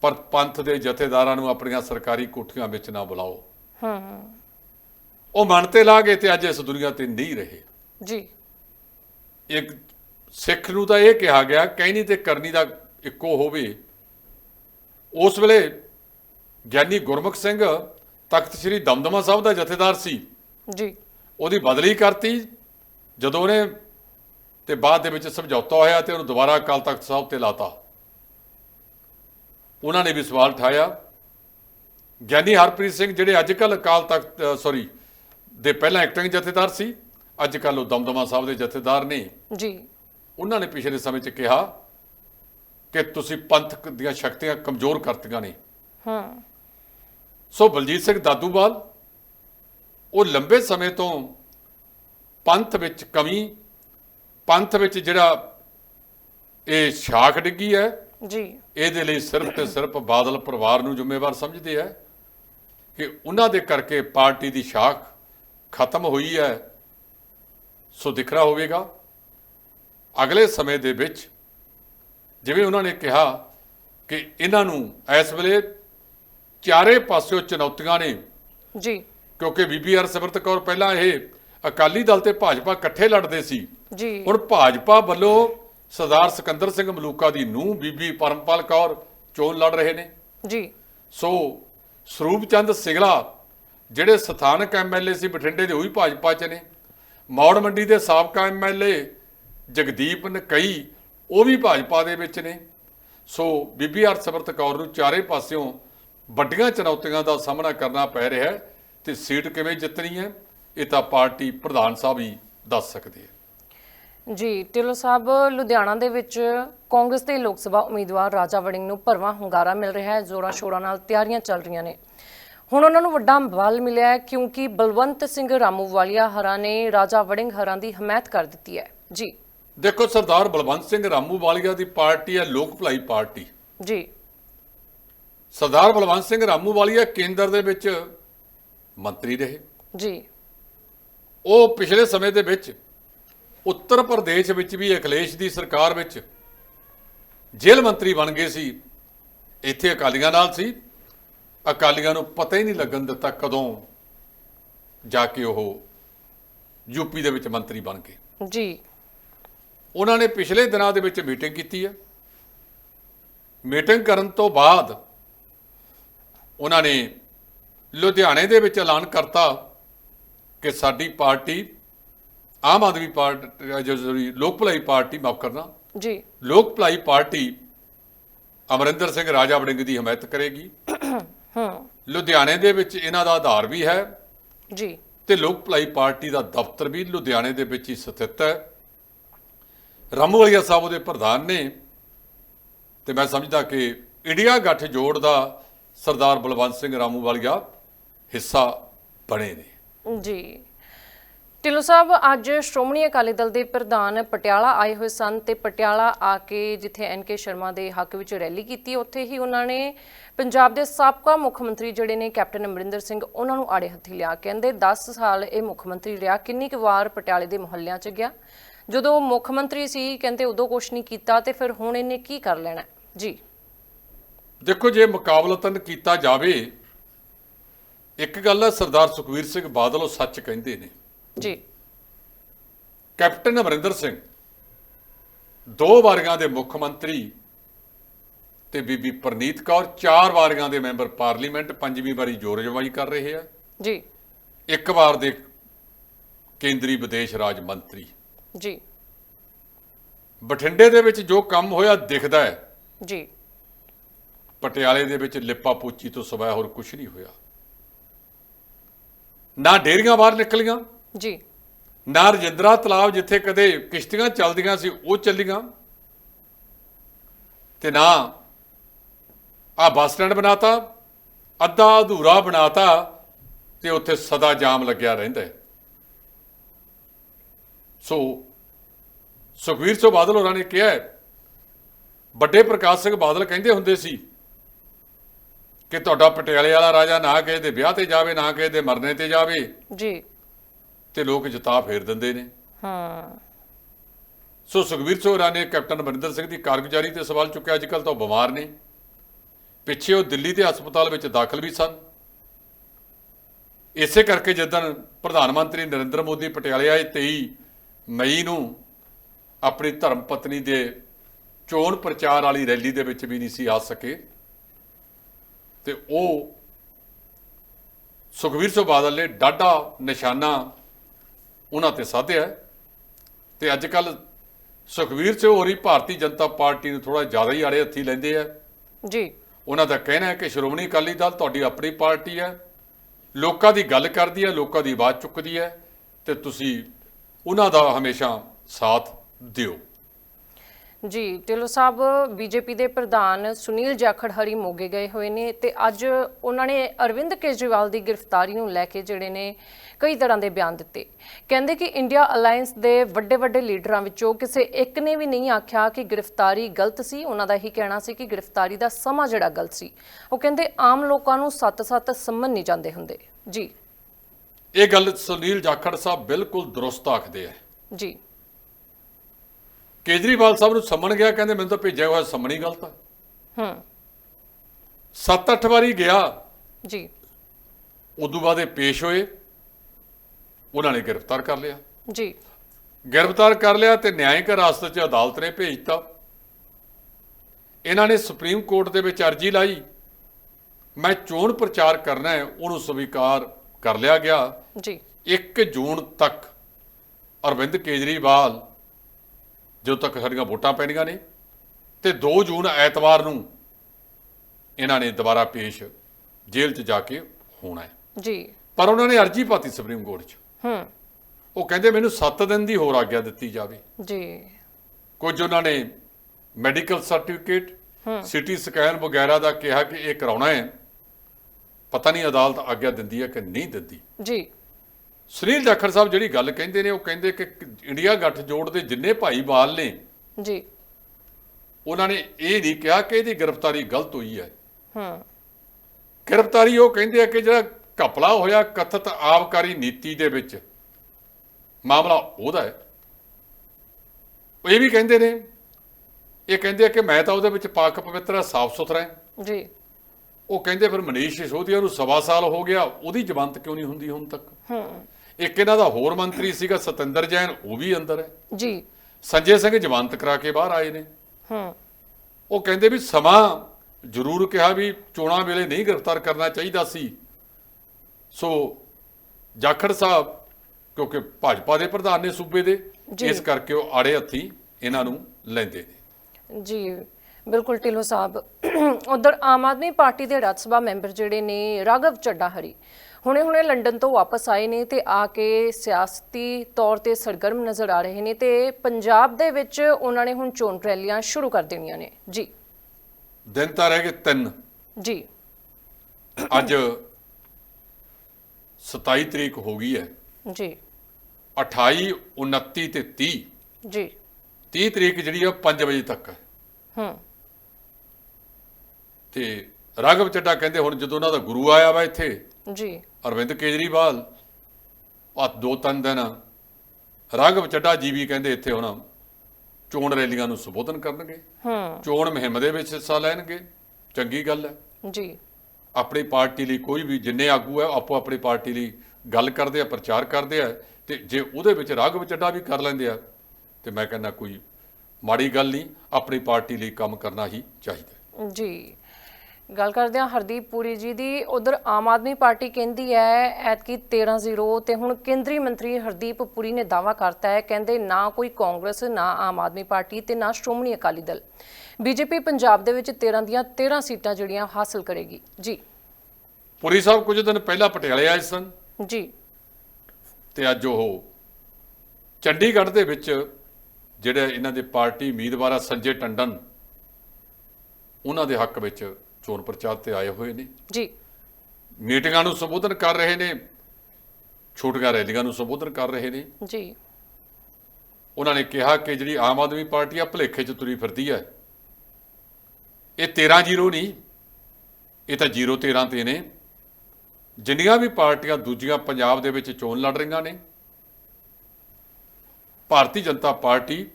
ਪਰ ਪੰਥ ਦੇ ਜਥੇਦਾਰਾਂ ਨੂੰ ਆਪਣੀਆਂ ਸਰਕਾਰੀ ਕੋਠੀਆਂ ਵਿੱਚ ਨਾ ਬੁਲਾਓ। ਹੂੰ। ਉਹ ਮਨ ਤੇ ਲਾ ਗਏ ਤੇ ਅੱਜ ਇਸ ਦੁਨੀਆ ਤੇ ਨਹੀਂ ਰਹੇ। ਜੀ। ਇੱਕ ਸਿੱਖ ਨੂੰ ਤਾਂ ਇਹ ਕਿਹਾ ਗਿਆ ਕਹਿਣੀ ਤੇ ਕਰਨੀ ਦਾ ਇੱਕੋ ਹੋਵੇ। ਉਸ ਵੇਲੇ ਗਿਆਨੀ ਗੁਰਮੁਖ ਸਿੰਘ ਤਖਤ ਸ੍ਰੀ ਦਮਦਮਾ ਸਾਹਿਬ ਦਾ ਜਥੇਦਾਰ ਸੀ। ਜੀ। ਉਹਦੀ ਬਦਲੀ ਕਰਤੀ। ਜਦੋਂ ਉਹਨੇ ਤੇ ਬਾਅਦ ਦੇ ਵਿੱਚ ਸਮਝੌਤਾ ਹੋਇਆ ਤੇ ਉਹਨੂੰ ਦੁਬਾਰਾ ਅਕਾਲ ਤਖਤ ਸਾਹਿਬ ਤੇ ਲਾਤਾ। ਉਹਨਾਂ ਨੇ ਵੀ ਸਵਾਲ ਉਠਾਇਆ ਗਿਆਨੀ ਹਰਪ੍ਰੀਤ ਸਿੰਘ ਜਿਹੜੇ ਅੱਜ ਕੱਲ ਅਕਾਲ ਤਖਤ ਸੌਰੀ ਦੇ ਪਹਿਲਾਂ ਐਕਟਿੰਗ ਜਥੇਦਾਰ ਸੀ ਅੱਜ ਕੱਲ ਉਹ ਦਮਦਮਾ ਸਾਹਿਬ ਦੇ ਜਥੇਦਾਰ ਨੇ। ਜੀ। ਉਹਨਾਂ ਨੇ ਪਿਛਲੇ ਸਮੇਂ 'ਚ ਕਿਹਾ ਕਿ ਤੁਸੀਂ ਪੰਥ ਦੀਆਂ ਸ਼ਕਤੀਆਂ ਕਮਜ਼ੋਰ ਕਰਤੀਆਂ ਨੇ। ਹੂੰ। ਸੋ ਬਲਜੀਤ ਸਿੰਘ ਦਾਦੂਵਾਲ ਉਹ ਲੰਬੇ ਸਮੇਂ ਤੋਂ ਪੰਥ ਵਿੱਚ ਕਮੀ ਪੰਥ ਵਿੱਚ ਜਿਹੜਾ ਇਹ ਸ਼ਾਖ ਡਿੱਗੀ ਹੈ ਜੀ। ਇਹਦੇ ਲਈ ਸਿਰਫ ਤੇ ਸਿਰਫ ਬਾਦਲ ਪਰਿਵਾਰ ਨੂੰ ਜ਼ਿੰਮੇਵਾਰ ਸਮਝਦੇ ਆ ਕਿ ਉਹਨਾਂ ਦੇ ਕਰਕੇ ਪਾਰਟੀ ਦੀ ਸ਼ਾਖ ਖਤਮ ਹੋਈ ਹੈ। ਸੋ ਦਿਖਰਾ ਹੋਵੇਗਾ। ਅਗਲੇ ਸਮੇਂ ਦੇ ਵਿੱਚ ਜਿਵੇਂ ਉਹਨਾਂ ਨੇ ਕਿਹਾ ਕਿ ਇਹਨਾਂ ਨੂੰ ਇਸ ਵੇਲੇ ਚਾਰੇ ਪਾਸਿਓਂ ਚੁਣੌਤੀਆਂ ਨੇ। ਜੀ। ਕਿਉਂਕਿ ਬੀਬੀ ਹਰਸਿਮਰਤ ਕੌਰ ਪਹਿਲਾਂ ਇਹ ਅਕਾਲੀ ਦਲ ਤੇ ਭਾਜਪਾ ਇਕੱਠੇ ਲੜਦੇ ਸੀ। ਜੀ। ਹੁਣ ਭਾਜਪਾ ਵੱਲੋਂ ਸਰਦਾਰ ਸਿਕੰਦਰ ਸਿੰਘ ਮਲੂਕਾ ਦੀ ਨੂੰਹ ਬੀਬੀ ਪਰਮਪਾਲ ਕੌਰ ਚੋਣ ਲੜ ਰਹੇ ਨੇ। ਜੀ। ਸੋ ਸਰੂਪ ਚੰਦ ਸਿਗਲਾ ਜਿਹੜੇ ਸਥਾਨਕ ਐਮਐਲਏ ਸੀ ਬਠਿੰਡੇ ਦੇ ਉਹ ਵੀ ਭਾਜਪਾ 'ਚ ਨੇ। ਮੌੜ ਮੰਡੀ ਦੇ ਸਾਬਕਾ ਐਮਐਲਏ ਜਗਦੀਪ ਨਕਈ ਉਹ ਵੀ ਭਾਜਪਾ ਦੇ ਵਿੱਚ ਨੇ। ਸੋ ਬੀਬੀ ਹਰਸਿਮਰਤ ਕੌਰ ਨੂੰ ਚਾਰੇ ਪਾਸਿਓਂ ਵੱਡੀਆਂ ਚੁਣੌਤੀਆਂ ਦਾ ਸਾਹਮਣਾ ਕਰਨਾ ਪੈ ਰਿਹਾ ਹੈ ਤੇ ਸੀਟ ਕਿਵੇਂ ਜਿੱਤਣੀ ਹੈ ਇਹ ਤਾਂ ਪਾਰਟੀ ਪ੍ਰਧਾਨ ਸਾਹਿਬ ਹੀ ਦੱਸ ਸਕਦੇ ਹੈ। ਜੀ ਢਿੱਲੋਂ ਸਾਹਿਬ ਲੁਧਿਆਣਾ ਦੇ ਵਿੱਚ ਕਾਂਗਰਸ ਦੇ ਲੋਕ ਸਭਾ ਉਮੀਦਵਾਰ ਰਾਜਾ ਵੜਿੰਗ ਨੂੰ ਭਰਵਾਂ ਹੁੰਗਾਰਾ ਮਿਲ ਰਿਹਾ ਹੈ ਜ਼ੋਰਾਂ ਸ਼ੋਰਾਂ ਨਾਲ ਤਿਆਰੀਆਂ ਚੱਲ ਰਹੀਆਂ ਨੇ। ਹੁਣ ਉਹਨਾਂ ਨੂੰ ਵੱਡਾ ਬਲ ਮਿਲਿਆ ਹੈ ਕਿਉਂਕਿ ਬਲਵੰਤ ਸਿੰਘ ਰਾਮੂਵਾਲੀਆ ਹਰਾਂ ਨੇ ਰਾਜਾ ਵੜਿੰਗ ਹਰਾਂ ਦੀ ਹਮਾਇਤ ਕਰ ਦਿੱਤੀ ਹੈ। ਜੀ। ਦੇਖੋ ਸਰਦਾਰ ਬਲਵੰਤ ਸਿੰਘ ਰਾਮੂਵਾਲੀਆ ਦੀ ਪਾਰਟੀ ਹੈ ਲੋਕ ਭਲਾਈ ਪਾਰਟੀ। ਜੀ। ਸਰਦਾਰ ਬਲਵੰਤ ਸਿੰਘ ਰਾਮੂਵਾਲੀਆ ਕੇਂਦਰ ਦੇ ਵਿੱਚ ਮੰਤਰੀ ਰਹੇ। ਜੀ। ਉਹ ਪਿਛਲੇ ਸਮੇਂ ਦੇ ਵਿੱਚ ਉੱਤਰ ਪ੍ਰਦੇਸ਼ ਵਿੱਚ ਵੀ ਅਖਿਲੇਸ਼ ਦੀ ਸਰਕਾਰ ਵਿੱਚ ਜੇਲ੍ਹ ਮੰਤਰੀ ਬਣ ਗਏ ਸੀ। ਇੱਥੇ ਅਕਾਲੀਆਂ ਨਾਲ ਸੀ। ਅਕਾਲੀਆਂ ਨੂੰ ਪਤਾ ਹੀ ਨਹੀਂ ਲੱਗਣ ਦਿੱਤਾ ਕਦੋਂ ਜਾ ਕੇ ਉਹ ਯੂਪੀ ਦੇ ਵਿੱਚ ਮੰਤਰੀ ਬਣ ਗਏ। ਜੀ। ਉਹਨਾਂ ਨੇ ਪਿਛਲੇ ਦਿਨਾਂ ਦੇ ਵਿੱਚ ਮੀਟਿੰਗ ਕੀਤੀ ਹੈ। ਮੀਟਿੰਗ ਕਰਨ ਤੋਂ ਬਾਅਦ ਉਹਨਾਂ ਨੇ ਲੁਧਿਆਣੇ ਦੇ ਵਿੱਚ ਐਲਾਨ ਕਰਤਾ ਕਿ ਸਾਡੀ ਪਾਰਟੀ ਆਮ ਆਦਮੀ ਪਾਰਟੀ ਜੋ ਜਿਹੜੀ ਲੋਕ ਭਲਾਈ ਪਾਰਟੀ ਮਾਫ ਕਰਨਾ ਜੀ। ਲੋਕ ਭਲਾਈ ਪਾਰਟੀ ਅਮਰਿੰਦਰ ਸਿੰਘ ਰਾਜਾ ਵੜਿੰਗ ਦੀ ਹਮਾਇਤ ਕਰੇਗੀ। ਹੂੰ। ਲੁਧਿਆਣੇ ਦੇ ਵਿੱਚ ਇਹਨਾਂ ਦਾ ਆਧਾਰ ਵੀ ਹੈ। ਜੀ। ਤੇ ਲੋਕ ਭਲਾਈ ਪਾਰਟੀ ਦਾ ਦਫ਼ਤਰ ਵੀ ਲੁਧਿਆਣੇ ਦੇ ਵਿੱਚ ਹੀ ਸਥਿਤ ਹੈ। ਰਾਮੂਵਾਲੀਆ ਸਾਹਿਬ ਉਹਦੇ ਪ੍ਰਧਾਨ ਨੇ। ਤੇ ਮੈਂ ਸਮਝਦਾ ਕਿ ਇੰਡੀਆ ਗੱਠ ਜੋੜ ਦਾ ਸਰਦਾਰ ਬਲਵੰਤ ਸਿੰਘ ਰਾਮੂਵਾਲੀਆ ਹਿੱਸਾ ਬਣੇ ਨੇ। ਜੀ। ਢਿੱਲੋਂ ਸਾਹਿਬ, ਅੱਜ ਸ਼੍ਰੋਮਣੀ ਅਕਾਲੀ ਦਲ ਦੇ ਪ੍ਰਧਾਨ ਪਟਿਆਲਾ ਆਏ ਹੋਏ ਸਨ ਤੇ ਪਟਿਆਲਾ ਆ ਕੇ ਜਿੱਥੇ ਐਨਕੇ ਸ਼ਰਮਾ ਦੇ ਹੱਕ ਵਿੱਚ ਰੈਲੀ ਕੀਤੀ, ਉੱਥੇ ਹੀ ਉਹਨਾਂ ਨੇ ਪੰਜਾਬ ਦੇ ਸਾਬਕਾ ਮੁੱਖ ਮੰਤਰੀ ਜਿਹੜੇ ਨੇ ਕੈਪਟਨ ਅਮਰਿੰਦਰ ਸਿੰਘ, ਉਹਨਾਂ ਨੂੰ ਆੜੇ ਹੱਥੀ ਲਿਆ। ਕਹਿੰਦੇ 10 ਸਾਲ ਇਹ ਮੁੱਖ ਮੰਤਰੀ ਰਿਹਾ, ਕਿੰਨੀ ਕੁ ਵਾਰ ਪਟਿਆਲੇ ਦੇ ਮੁਹੱਲਿਆਂ 'ਚ ਗਿਆ? ਜਦੋਂ ਮੁੱਖ ਮੰਤਰੀ ਸੀ, ਕਹਿੰਦੇ ਉਦੋਂ ਕੁਝ ਨਹੀਂ ਕੀਤਾ ਤੇ ਫਿਰ ਹੁਣ ਇਹਨੇ ਕੀ ਕਰ ਲੈਣਾ? ਜੀ। ਦੇਖੋ ਜੇ ਮੁਕਾਬਲਤਨ ਕੀਤਾ ਜਾਵੇ ਇੱਕ ਗੱਲ ਹੈ ਸਰਦਾਰ ਸੁਖਵੀਰ ਸਿੰਘ ਬਾਦਲ ਉਹ ਸੱਚ ਕਹਿੰਦੇ ਨੇ। ਜੀ। ਕੈਪਟਨ ਅਮਰਿੰਦਰ ਸਿੰਘ ਦੋ ਵਾਰੀਆਂ ਦੇ ਮੁੱਖ ਮੰਤਰੀ ਤੇ ਬੀਬੀ ਪ੍ਰਨੀਤ ਕੌਰ ਚਾਰ ਵਾਰੀਆਂ ਦੇ ਮੈਂਬਰ ਪਾਰਲੀਮੈਂਟ ਪੰਜਵੀਂ ਵਾਰੀ ਜੋਰ ਜਮਾਈ ਕਰ ਰਹੇ ਆ। ਜੀ। ਇੱਕ ਵਾਰ ਦੇ ਕੇਂਦਰੀ ਵਿਦੇਸ਼ ਰਾਜ ਮੰਤਰੀ। ਜੀ। ਬਠਿੰਡੇ ਦੇ ਵਿੱਚ ਜੋ ਕੰਮ ਹੋਇਆ ਦਿਖਦਾ ਹੈ। ਜੀ। ਪਟਿਆਲੇ ਦੇ ਵਿੱਚ ਲਿਪਾ ਪੋਚੀ ਤੋਂ ਸਿਵਾਏ ਹੋਰ ਕੁਝ ਨਹੀਂ ਹੋਇਆ। ਨਾ ਡੇਰੀਆਂ ਬਾਹਰ ਨਿਕਲੀਆਂ। ਜੀ। ਨਾ ਰਜਿੰਦਰਾ ਤਲਾਬ ਜਿੱਥੇ ਕਦੇ ਕਿਸ਼ਤੀਆਂ ਚੱਲਦੀਆਂ ਸੀ ਉਹ ਚੱਲੀਆਂ। ਤੇ ਨਾ ਆ ਬੱਸ ਸਟੈਂਡ ਬਣਾਤਾ ਅੱਧਾ ਅਧੂਰਾ ਬਣਾਤਾ ਤੇ ਉੱਥੇ ਸਦਾ ਜਾਮ ਲੱਗਿਆ ਰਹਿੰਦਾ ਸੋ ਸੁਖਵੀਰ ਸਿੰਘ ਬਾਦਲ ਹੋਰਾਂ ਨੇ ਕਿਹਾ ਵੱਡੇ ਪ੍ਰਕਾਸ਼ ਸਿੰਘ ਬਾਦਲ ਕਹਿੰਦੇ ਹੁੰਦੇ ਸੀ ਕਿ ਤੁਹਾਡਾ ਪਟਿਆਲੇ ਵਾਲਾ ਰਾਜਾ ਨਾ ਕਿਸੇ ਦੇ ਵਿਆਹ ਤੇ ਜਾਵੇ ਨਾ ਕਿਸੇ ਦੇ ਮਰਨੇ ਤੇ ਜਾਵੇ। ਜੀ। ਤੇ ਲੋਕ ਜਿਤਾ ਫੇਰ ਦਿੰਦੇ ਨੇ। ਹਾਂ। ਸੋ ਸੁਖਵੀਰ ਸਿੰਘ ਹੋਰਾਂ ਨੇ ਕੈਪਟਨ ਅਮਰਿੰਦਰ ਸਿੰਘ ਦੀ ਕਾਰਗੁਜ਼ਾਰੀ ਤੇ ਸਵਾਲ ਚੁੱਕਿਆ ਅੱਜ ਕੱਲ ਤਾਂ ਬਿਮਾਰ ਨੇ। ਪਿੱਛੇ ਉਹ ਦਿੱਲੀ ਦੇ ਹਸਪਤਾਲ ਵਿੱਚ ਦਾਖਲ ਵੀ ਸਨ। ਇਸੇ ਕਰਕੇ ਜਦੋਂ ਪ੍ਰਧਾਨ ਮੰਤਰੀ ਨਰਿੰਦਰ ਮੋਦੀ ਪਟਿਆਲੇ ਆਏ 23 ਮਈ ਨੂੰ ਆਪਣੀ ਧਰਮ ਪਤਨੀ ਦੇ ਚੋਣ ਪ੍ਰਚਾਰ ਵਾਲੀ ਰੈਲੀ ਦੇ ਵਿੱਚ ਵੀ ਨਹੀਂ ਸੀ ਆ ਸਕੇ। ਤੇ ਉਹ ਸੁਖਵੀਰ ਸਿੰਘ ਬਾਦਲ ਨੇ ਡਾਢਾ ਨਿਸ਼ਾਨਾ ਉਹਨਾਂ ਤੇ ਸਾਧਿਆ। ਤੇ ਅੱਜ ਕੱਲ ਸੁਖਵੀਰ ਸਿੰਘ ਹੋਰੀ ਭਾਰਤੀ ਜਨਤਾ ਪਾਰਟੀ ਨੂੰ ਥੋੜਾ ਜ਼ਿਆਦਾ ਹੀ ਆੜੇ ਹੱਥੀ ਲੈਂਦੇ ਆ। ਜੀ। ਉਹਨਾਂ ਦਾ ਕਹਿਣਾ ਹੈ ਕਿ ਸ਼੍ਰੋਮਣੀ ਅਕਾਲੀ ਦਲ ਤੁਹਾਡੀ ਆਪਣੀ ਪਾਰਟੀ ਹੈ। ਲੋਕਾਂ ਦੀ ਗੱਲ ਕਰਦੀ ਹੈ ਲੋਕਾਂ ਦੀ ਆਵਾਜ਼ ਚੁੱਕਦੀ ਹੈ ਤੇ ਤੁਸੀਂ ਉਹਨਾਂ ਦਾ ਹਮੇਸ਼ਾ ਸਾਥ ਦਿਓ। ਜੀ ਢਿੱਲੋਂ ਸਾਹਿਬ ਬੀਜੇਪੀ ਦੇ ਪ੍ਰਧਾਨ ਸੁਨੀਲ ਜਾਖੜ ਹਰੀ ਮੋਗੇ ਗਏ ਹੋਏ ਨੇ ਤੇ ਅੱਜ ਉਹਨਾਂ ਨੇ ਅਰਵਿੰਦ ਕੇਜਰੀਵਾਲ ਦੀ ਗ੍ਰਿਫਤਾਰੀ ਨੂੰ ਲੈ ਕੇ ਜਿਹੜੇ ਨੇ ਕਈ ਤਰ੍ਹਾਂ ਦੇ ਬਿਆਨ ਦਿੱਤੇ। ਕਹਿੰਦੇ ਕਿ ਇੰਡੀਆ ਅਲਾਈਅੰਸ ਦੇ ਵੱਡੇ ਵੱਡੇ ਲੀਡਰਾਂ ਵਿੱਚੋਂ ਕਿਸੇ ਇੱਕ ਨੇ ਵੀ ਨਹੀਂ ਆਖਿਆ ਕਿ ਗ੍ਰਿਫਤਾਰੀ ਗਲਤ ਸੀ। ਉਹਨਾਂ ਦਾ ਇਹੀ ਕਹਿਣਾ ਸੀ ਕਿ ਗ੍ਰਿਫਤਾਰੀ ਦਾ ਸਮਾਂ ਜਿਹੜਾ ਗਲਤ ਸੀ। ਉਹ ਕਹਿੰਦੇ ਆਮ ਲੋਕਾਂ ਨੂੰ ਸੱਤ-ਸੱਤ ਸੰਮਨ ਨਹੀਂ ਜਾਂਦੇ ਹੁੰਦੇ। ਜੀ। ਇਹ ਗੱਲ ਸੁਨੀਲ ਜਾਖੜ ਸਾਹਿਬ ਬਿਲਕੁਲ ਦਰੁਸਤ ਆਖਦੇ ਆ। ਜੀ। ਕੇਜਰੀਵਾਲ ਸਾਹਿਬ ਨੂੰ ਸੰਮਣ ਗਿਆ ਕਹਿੰਦੇ ਮੈਨੂੰ ਤਾਂ ਭੇਜਿਆ ਹੋਇਆ ਸੰਮਣ ਹੀ ਗਲਤ ਆ ਹੂੰ। 7-8 ਵਾਰੀ ਗਿਆ। ਜੀ। ਉਦੋਂ ਬਾਅਦ ਇਹ ਪੇਸ਼ ਹੋਏ। ਉਹਨਾਂ ਨੇ ਗ੍ਰਿਫਤਾਰ ਕਰ ਲਿਆ। ਜੀ। ਗ੍ਰਿਫਤਾਰ ਕਰ ਲਿਆ ਤੇ ਨਿਆਂਇਕ ਅਦਾਲਤ 'ਚ ਅਦਾਲਤ ਨੇ ਭੇਜਤਾ ਇਹਨਾਂ ਨੇ ਸੁਪਰੀਮ ਕੋਰਟ ਦੇ ਵਿੱਚ ਅਰਜੀ ਲਾਈ। ਮੈਂ ਚੋਣ ਪ੍ਰਚਾਰ ਕਰਨਾ ਹੈ ਉਹਨੂੰ ਸਵੀਕਾਰ ਕਰ ਲਿਆ ਗਿਆ। ਜੀ। 1 ਜੂਨ ਤੱਕ ਅਰਵਿੰਦ ਕੇਜਰੀਵਾਲ ਜਦੋਂ ਤੱਕ ਸਾਡੀਆਂ ਵੋਟਾਂ ਪੈਣੀਆਂ ਨੇ ਤੇ 2 ਜੂਨ ਐਤਵਾਰ ਨੂੰ ਇਹਨਾਂ ਨੇ ਦੁਬਾਰਾ ਪੇਸ਼ ਜੇਲ੍ਹ 'ਚ ਜਾ ਕੇ ਹੋਣਾ ਹੈ। ਜੀ। ਪਰ ਉਹਨਾਂ ਨੇ ਅਰਜੀ ਪਾਤੀ ਸੁਪਰੀਮ ਕੋਰਟ 'ਚ। ਹੂੰ। ਉਹ ਕਹਿੰਦੇ ਮੈਨੂੰ 7 ਦਿਨ ਦੀ ਹੋਰ ਆਗਿਆ ਦਿੱਤੀ ਜਾਵੇ। ਜੀ। ਕੁਝ ਉਹਨਾਂ ਨੇ ਮੈਡੀਕਲ ਸਰਟੀਫਿਕੇਟ ਸਿਟੀ ਸਕੈਨ ਵਗੈਰਾ ਦਾ ਕਿਹਾ ਕਿ ਇਹ ਕਰਾਉਣਾ ਹੈ। ਪਤਾ ਨਹੀਂ ਅਦਾਲਤ ਆਗਿਆ ਦਿੰਦੀ ਹੈ ਕਿ ਨਹੀਂ ਦਿੰਦੀ। ਜੀ। ਸੁਨੀਲ ਜਾਖੜ ਸਾਹਿਬ ਜਿਹੜੀ ਗੱਲ ਕਹਿੰਦੇ ਨੇ ਉਹ ਕਹਿੰਦੇ ਕਿ ਇੰਡੀਆ ਗੱਠ ਜੋੜ ਦੇ ਜਿੰਨੇ ਭਾਈਵਾਲ ਨੇ ਜੀ। ਉਹਨਾਂ ਨੇ ਇਹ ਨਹੀਂ ਕਿਹਾ ਕਿ ਇਹਦੀ ਗ੍ਰਿਫਤਾਰੀ ਗਲਤ ਹੋਈ ਹੈ। ਹੂੰ। ਗ੍ਰਿਫਤਾਰੀ ਉਹ ਕਹਿੰਦੇ ਆ ਕਿ ਜਿਹੜਾ ਘਪਲਾ ਹੋਇਆ ਕਥਿਤ ਆਬਕਾਰੀ ਨੀਤੀ ਦੇ ਵਿੱਚ ਮਾਮਲਾ ਉਹਦਾ ਹੈ। ਉਹ ਇਹ ਵੀ ਕਹਿੰਦੇ ਨੇ ਇਹ ਕਹਿੰਦੇ ਆ ਕਿ ਮੈਂ ਤਾਂ ਉਹਦੇ ਵਿੱਚ ਪਾਕ ਪਵਿੱਤਰ ਸਾਫ਼ ਸੁਥਰਾ ਹੈ। ਜੀ। ਉਹ ਕਹਿੰਦੇ ਫਿਰ ਮਨੀਸ਼ ਸਿਸੋਦੀਆ ਨੂੰ ਸਵਾ ਸਾਲ ਹੋ ਗਿਆ ਉਹਦੀ ਜ਼ਮਾਨਤ ਕਿਉਂ ਨਹੀਂ ਹੁੰਦੀ ਹੁਣ ਤੱਕ? ਹੂੰ। ਇੱਕ ਇਹਨਾਂ ਦਾ ਹੋਰ ਮੰਤਰੀ ਸੀਗਾ ਸਤਿੰਦਰ ਜੈਨ ਉਹ ਵੀ ਅੰਦਰ ਹੈ। ਜੀ। ਸੰਜੇ ਸਿੰਘ ਜ਼ਮਾਨਤ ਕਰਾ ਕੇ ਬਾਹਰ ਆਏ ਨੇ। ਹੂੰ। ਉਹ ਕਹਿੰਦੇ ਵੀ ਸਮਾਂ ਜ਼ਰੂਰ ਕਿਹਾ ਵੀ ਚੋਣਾਂ ਵੇਲੇ ਨਹੀਂ ਗ੍ਰਿਫਤਾਰ ਕਰਨਾ ਚਾਹੀਦਾ ਸੀ। ਸੋ ਜਾਖੜ ਸਾਹਿਬ ਕਿਉਂਕਿ ਭਾਜਪਾ ਦੇ ਪ੍ਰਧਾਨ ਨੇ ਸੂਬੇ ਦੇ। ਇਸ ਕਰਕੇ ਉਹ ਆੜੇ ਹੱਥੀ ਇਹਨਾਂ ਨੂੰ ਲੈਂਦੇ ਨੇ। ਜੀ ਬਿਲਕੁਲ ਢਿੱਲੋਂ ਸਾਹਿਬ। ਉਧਰ ਆਮ ਆਦਮੀ ਪਾਰਟੀ ਦੇ ਰਾਜ ਸਭਾ ਮੈਂਬਰ ਜਿਹੜੇ ਨੇ ਰਾਘਵ ਚੱਡਾ ਹਰੀ ਹੁਣੇ ਹੁਣੇ ਲੰਡਨ ਤੋਂ ਵਾਪਸ ਆਏ ਨੇ ਤੇ ਆ ਕੇ ਸਿਆਸਤੀ ਤੌਰ ਤੇ ਸਰਗਰਮ ਨਜ਼ਰ ਆ ਰਹੇ ਨੇ ਤੇ ਪੰਜਾਬ ਦੇ ਵਿੱਚ ਉਹਨਾਂ ਨੇ ਹੁਣ ਚੋਣ ਰੈਲੀਆਂ ਸ਼ੁਰੂ ਕਰ ਦੇਣੀਆਂ ਨੇ। ਜੀ। ਦਿਨ ਤਾਂ ਰਹਿ ਗਏ ਤਿੰਨ। ਜੀ। ਅੱਜ 27 ਤਰੀਕ ਹੋ ਗਈ ਹੈ। ਜੀ। 28 29 ਤੇ 30 ਜੀ। 30 ਤਰੀਕ ਜਿਹੜੀ ਆ 5 ਵਜੇ ਤੱਕ ਹੈ। ਹੂੰ। ਤੇ ਰਾਘਵ ਚੱਡਾ ਕਹਿੰਦੇ ਹੁਣ ਜਦੋਂ ਉਹਨਾਂ ਦਾ ਗੁਰੂ ਆਇਆ ਵਾ ਇੱਥੇ ਜੀ। ਅਰਵਿੰਦ ਕੇਜਰੀਵਾਲ ਆ ਦੋ ਤਿੰਨ ਦਿਨ ਰਾਘਵ ਚੱਡਾ ਜੀ ਵੀ ਕਹਿੰਦੇ ਇੱਥੇ ਹੁਣ ਚੋਣ ਰੈਲੀਆਂ ਨੂੰ ਸੰਬੋਧਨ ਕਰਨਗੇ। ਹੂੰ। ਚੋਣ ਮੁਹਿੰਮ ਦੇ ਵਿੱਚ ਹਿੱਸਾ ਲੈਣਗੇ। ਚੰਗੀ ਗੱਲ ਹੈ। ਜੀ। ਆਪਣੀ ਪਾਰਟੀ ਲਈ ਕੋਈ ਵੀ ਜਿੰਨੇ ਆਗੂ ਹੈ ਆਪੋ ਆਪਣੀ ਪਾਰਟੀ ਲਈ ਗੱਲ ਕਰਦੇ ਆ ਪ੍ਰਚਾਰ ਕਰਦੇ ਆ ਤੇ ਜੇ ਉਹਦੇ ਵਿੱਚ ਰਾਘਵ ਚੱਡਾ ਵੀ ਕਰ ਲੈਂਦੇ ਆ ਤੇ ਮੈਂ ਕਹਿੰਦਾ ਕੋਈ ਮਾੜੀ ਗੱਲ ਨਹੀਂ ਆਪਣੀ ਪਾਰਟੀ ਲਈ ਕੰਮ ਕਰਨਾ ਹੀ ਚਾਹੀਦਾ ਜੀ। ਗੱਲ ਕਰਦੇ ਹਾਂ ਹਰਦੀਪ ਪੁਰੀ ਜੀ ਦੀ। ਉਧਰ ਆਮ ਆਦਮੀ ਪਾਰਟੀ ਕਹਿੰਦੀ ਹੈ ਐਤਕੀ 13-0 ਤੇ ਹੁਣ ਕੇਂਦਰੀ ਮੰਤਰੀ ਹਰਦੀਪ ਪੁਰੀ ਨੇ ਦਾਵਾ ਕਰਤਾ ਹੈ ਕਹਿੰਦੇ ਨਾ ਕੋਈ ਕਾਂਗਰਸ ਨਾ ਆਮ ਆਦਮੀ ਪਾਰਟੀ ਤੇ ਨਾ ਸ਼੍ਰੋਮਣੀ ਅਕਾਲੀ ਦਲ। ਬੀਜੇਪੀ ਪੰਜਾਬ ਦੇ ਵਿੱਚ 13 ਦੀਆਂ 13 ਸੀਟਾਂ ਜਿਹੜੀਆਂ ਹਾਸਲ ਕਰੇਗੀ। ਜੀ। ਪੁਰੀ ਸਾਹਿਬ ਕੁਝ ਦਿਨ ਪਹਿਲਾਂ ਪਟਿਆਲੇ ਆਏ ਸਨ। ਜੀ। ਤੇ ਅੱਜ ਉਹ ਚੰਡੀਗੜ੍ਹ ਦੇ ਵਿੱਚ ਜਿਹੜੇ ਇਹਨਾਂ ਦੇ ਪਾਰਟੀ ਉਮੀਦਵਾਰ ਸੰਜੇ ਟੰਡਨ ਉਹਨਾਂ ਦੇ ਹੱਕ ਵਿੱਚ ਚੋਣ ਪ੍ਰਚਾਰ ਤੇ ਆਏ ਹੋਏ ਨੇ। ਜੀ। ਮੀਟਿੰਗਾਂ ਨੂੰ ਸੰਬੋਧਨ ਕਰ ਰਹੇ ਨੇ ਛੋਟੀਆਂ ਰੈਲੀਆਂ ਨੂੰ ਸੰਬੋਧਨ ਕਰ ਰਹੇ ਨੇ। ਜੀ। ਉਹਨਾਂ ਨੇ ਕਿਹਾ ਕਿ ਜਿਹੜੀ ਆਮ ਆਦਮੀ ਪਾਰਟੀ ਆ ਭਲੇਖੇ 'ਚ ਤੁਰੀ ਫਿਰਦੀ ਹੈ ਇਹ 13 ਜ਼ੀਰੋ ਨਹੀਂ ਇਹ ਤਾਂ 0 13 ਤੇ ਨੇ। ਜਿੰਨੀਆਂ ਵੀ ਪਾਰਟੀਆਂ ਦੂਜੀਆਂ ਪੰਜਾਬ ਦੇ ਵਿੱਚ ਚੋਣ ਲੜ ਰਹੀਆਂ ਨੇ ਭਾਰਤੀ ਜਨਤਾ ਪਾਰਟੀ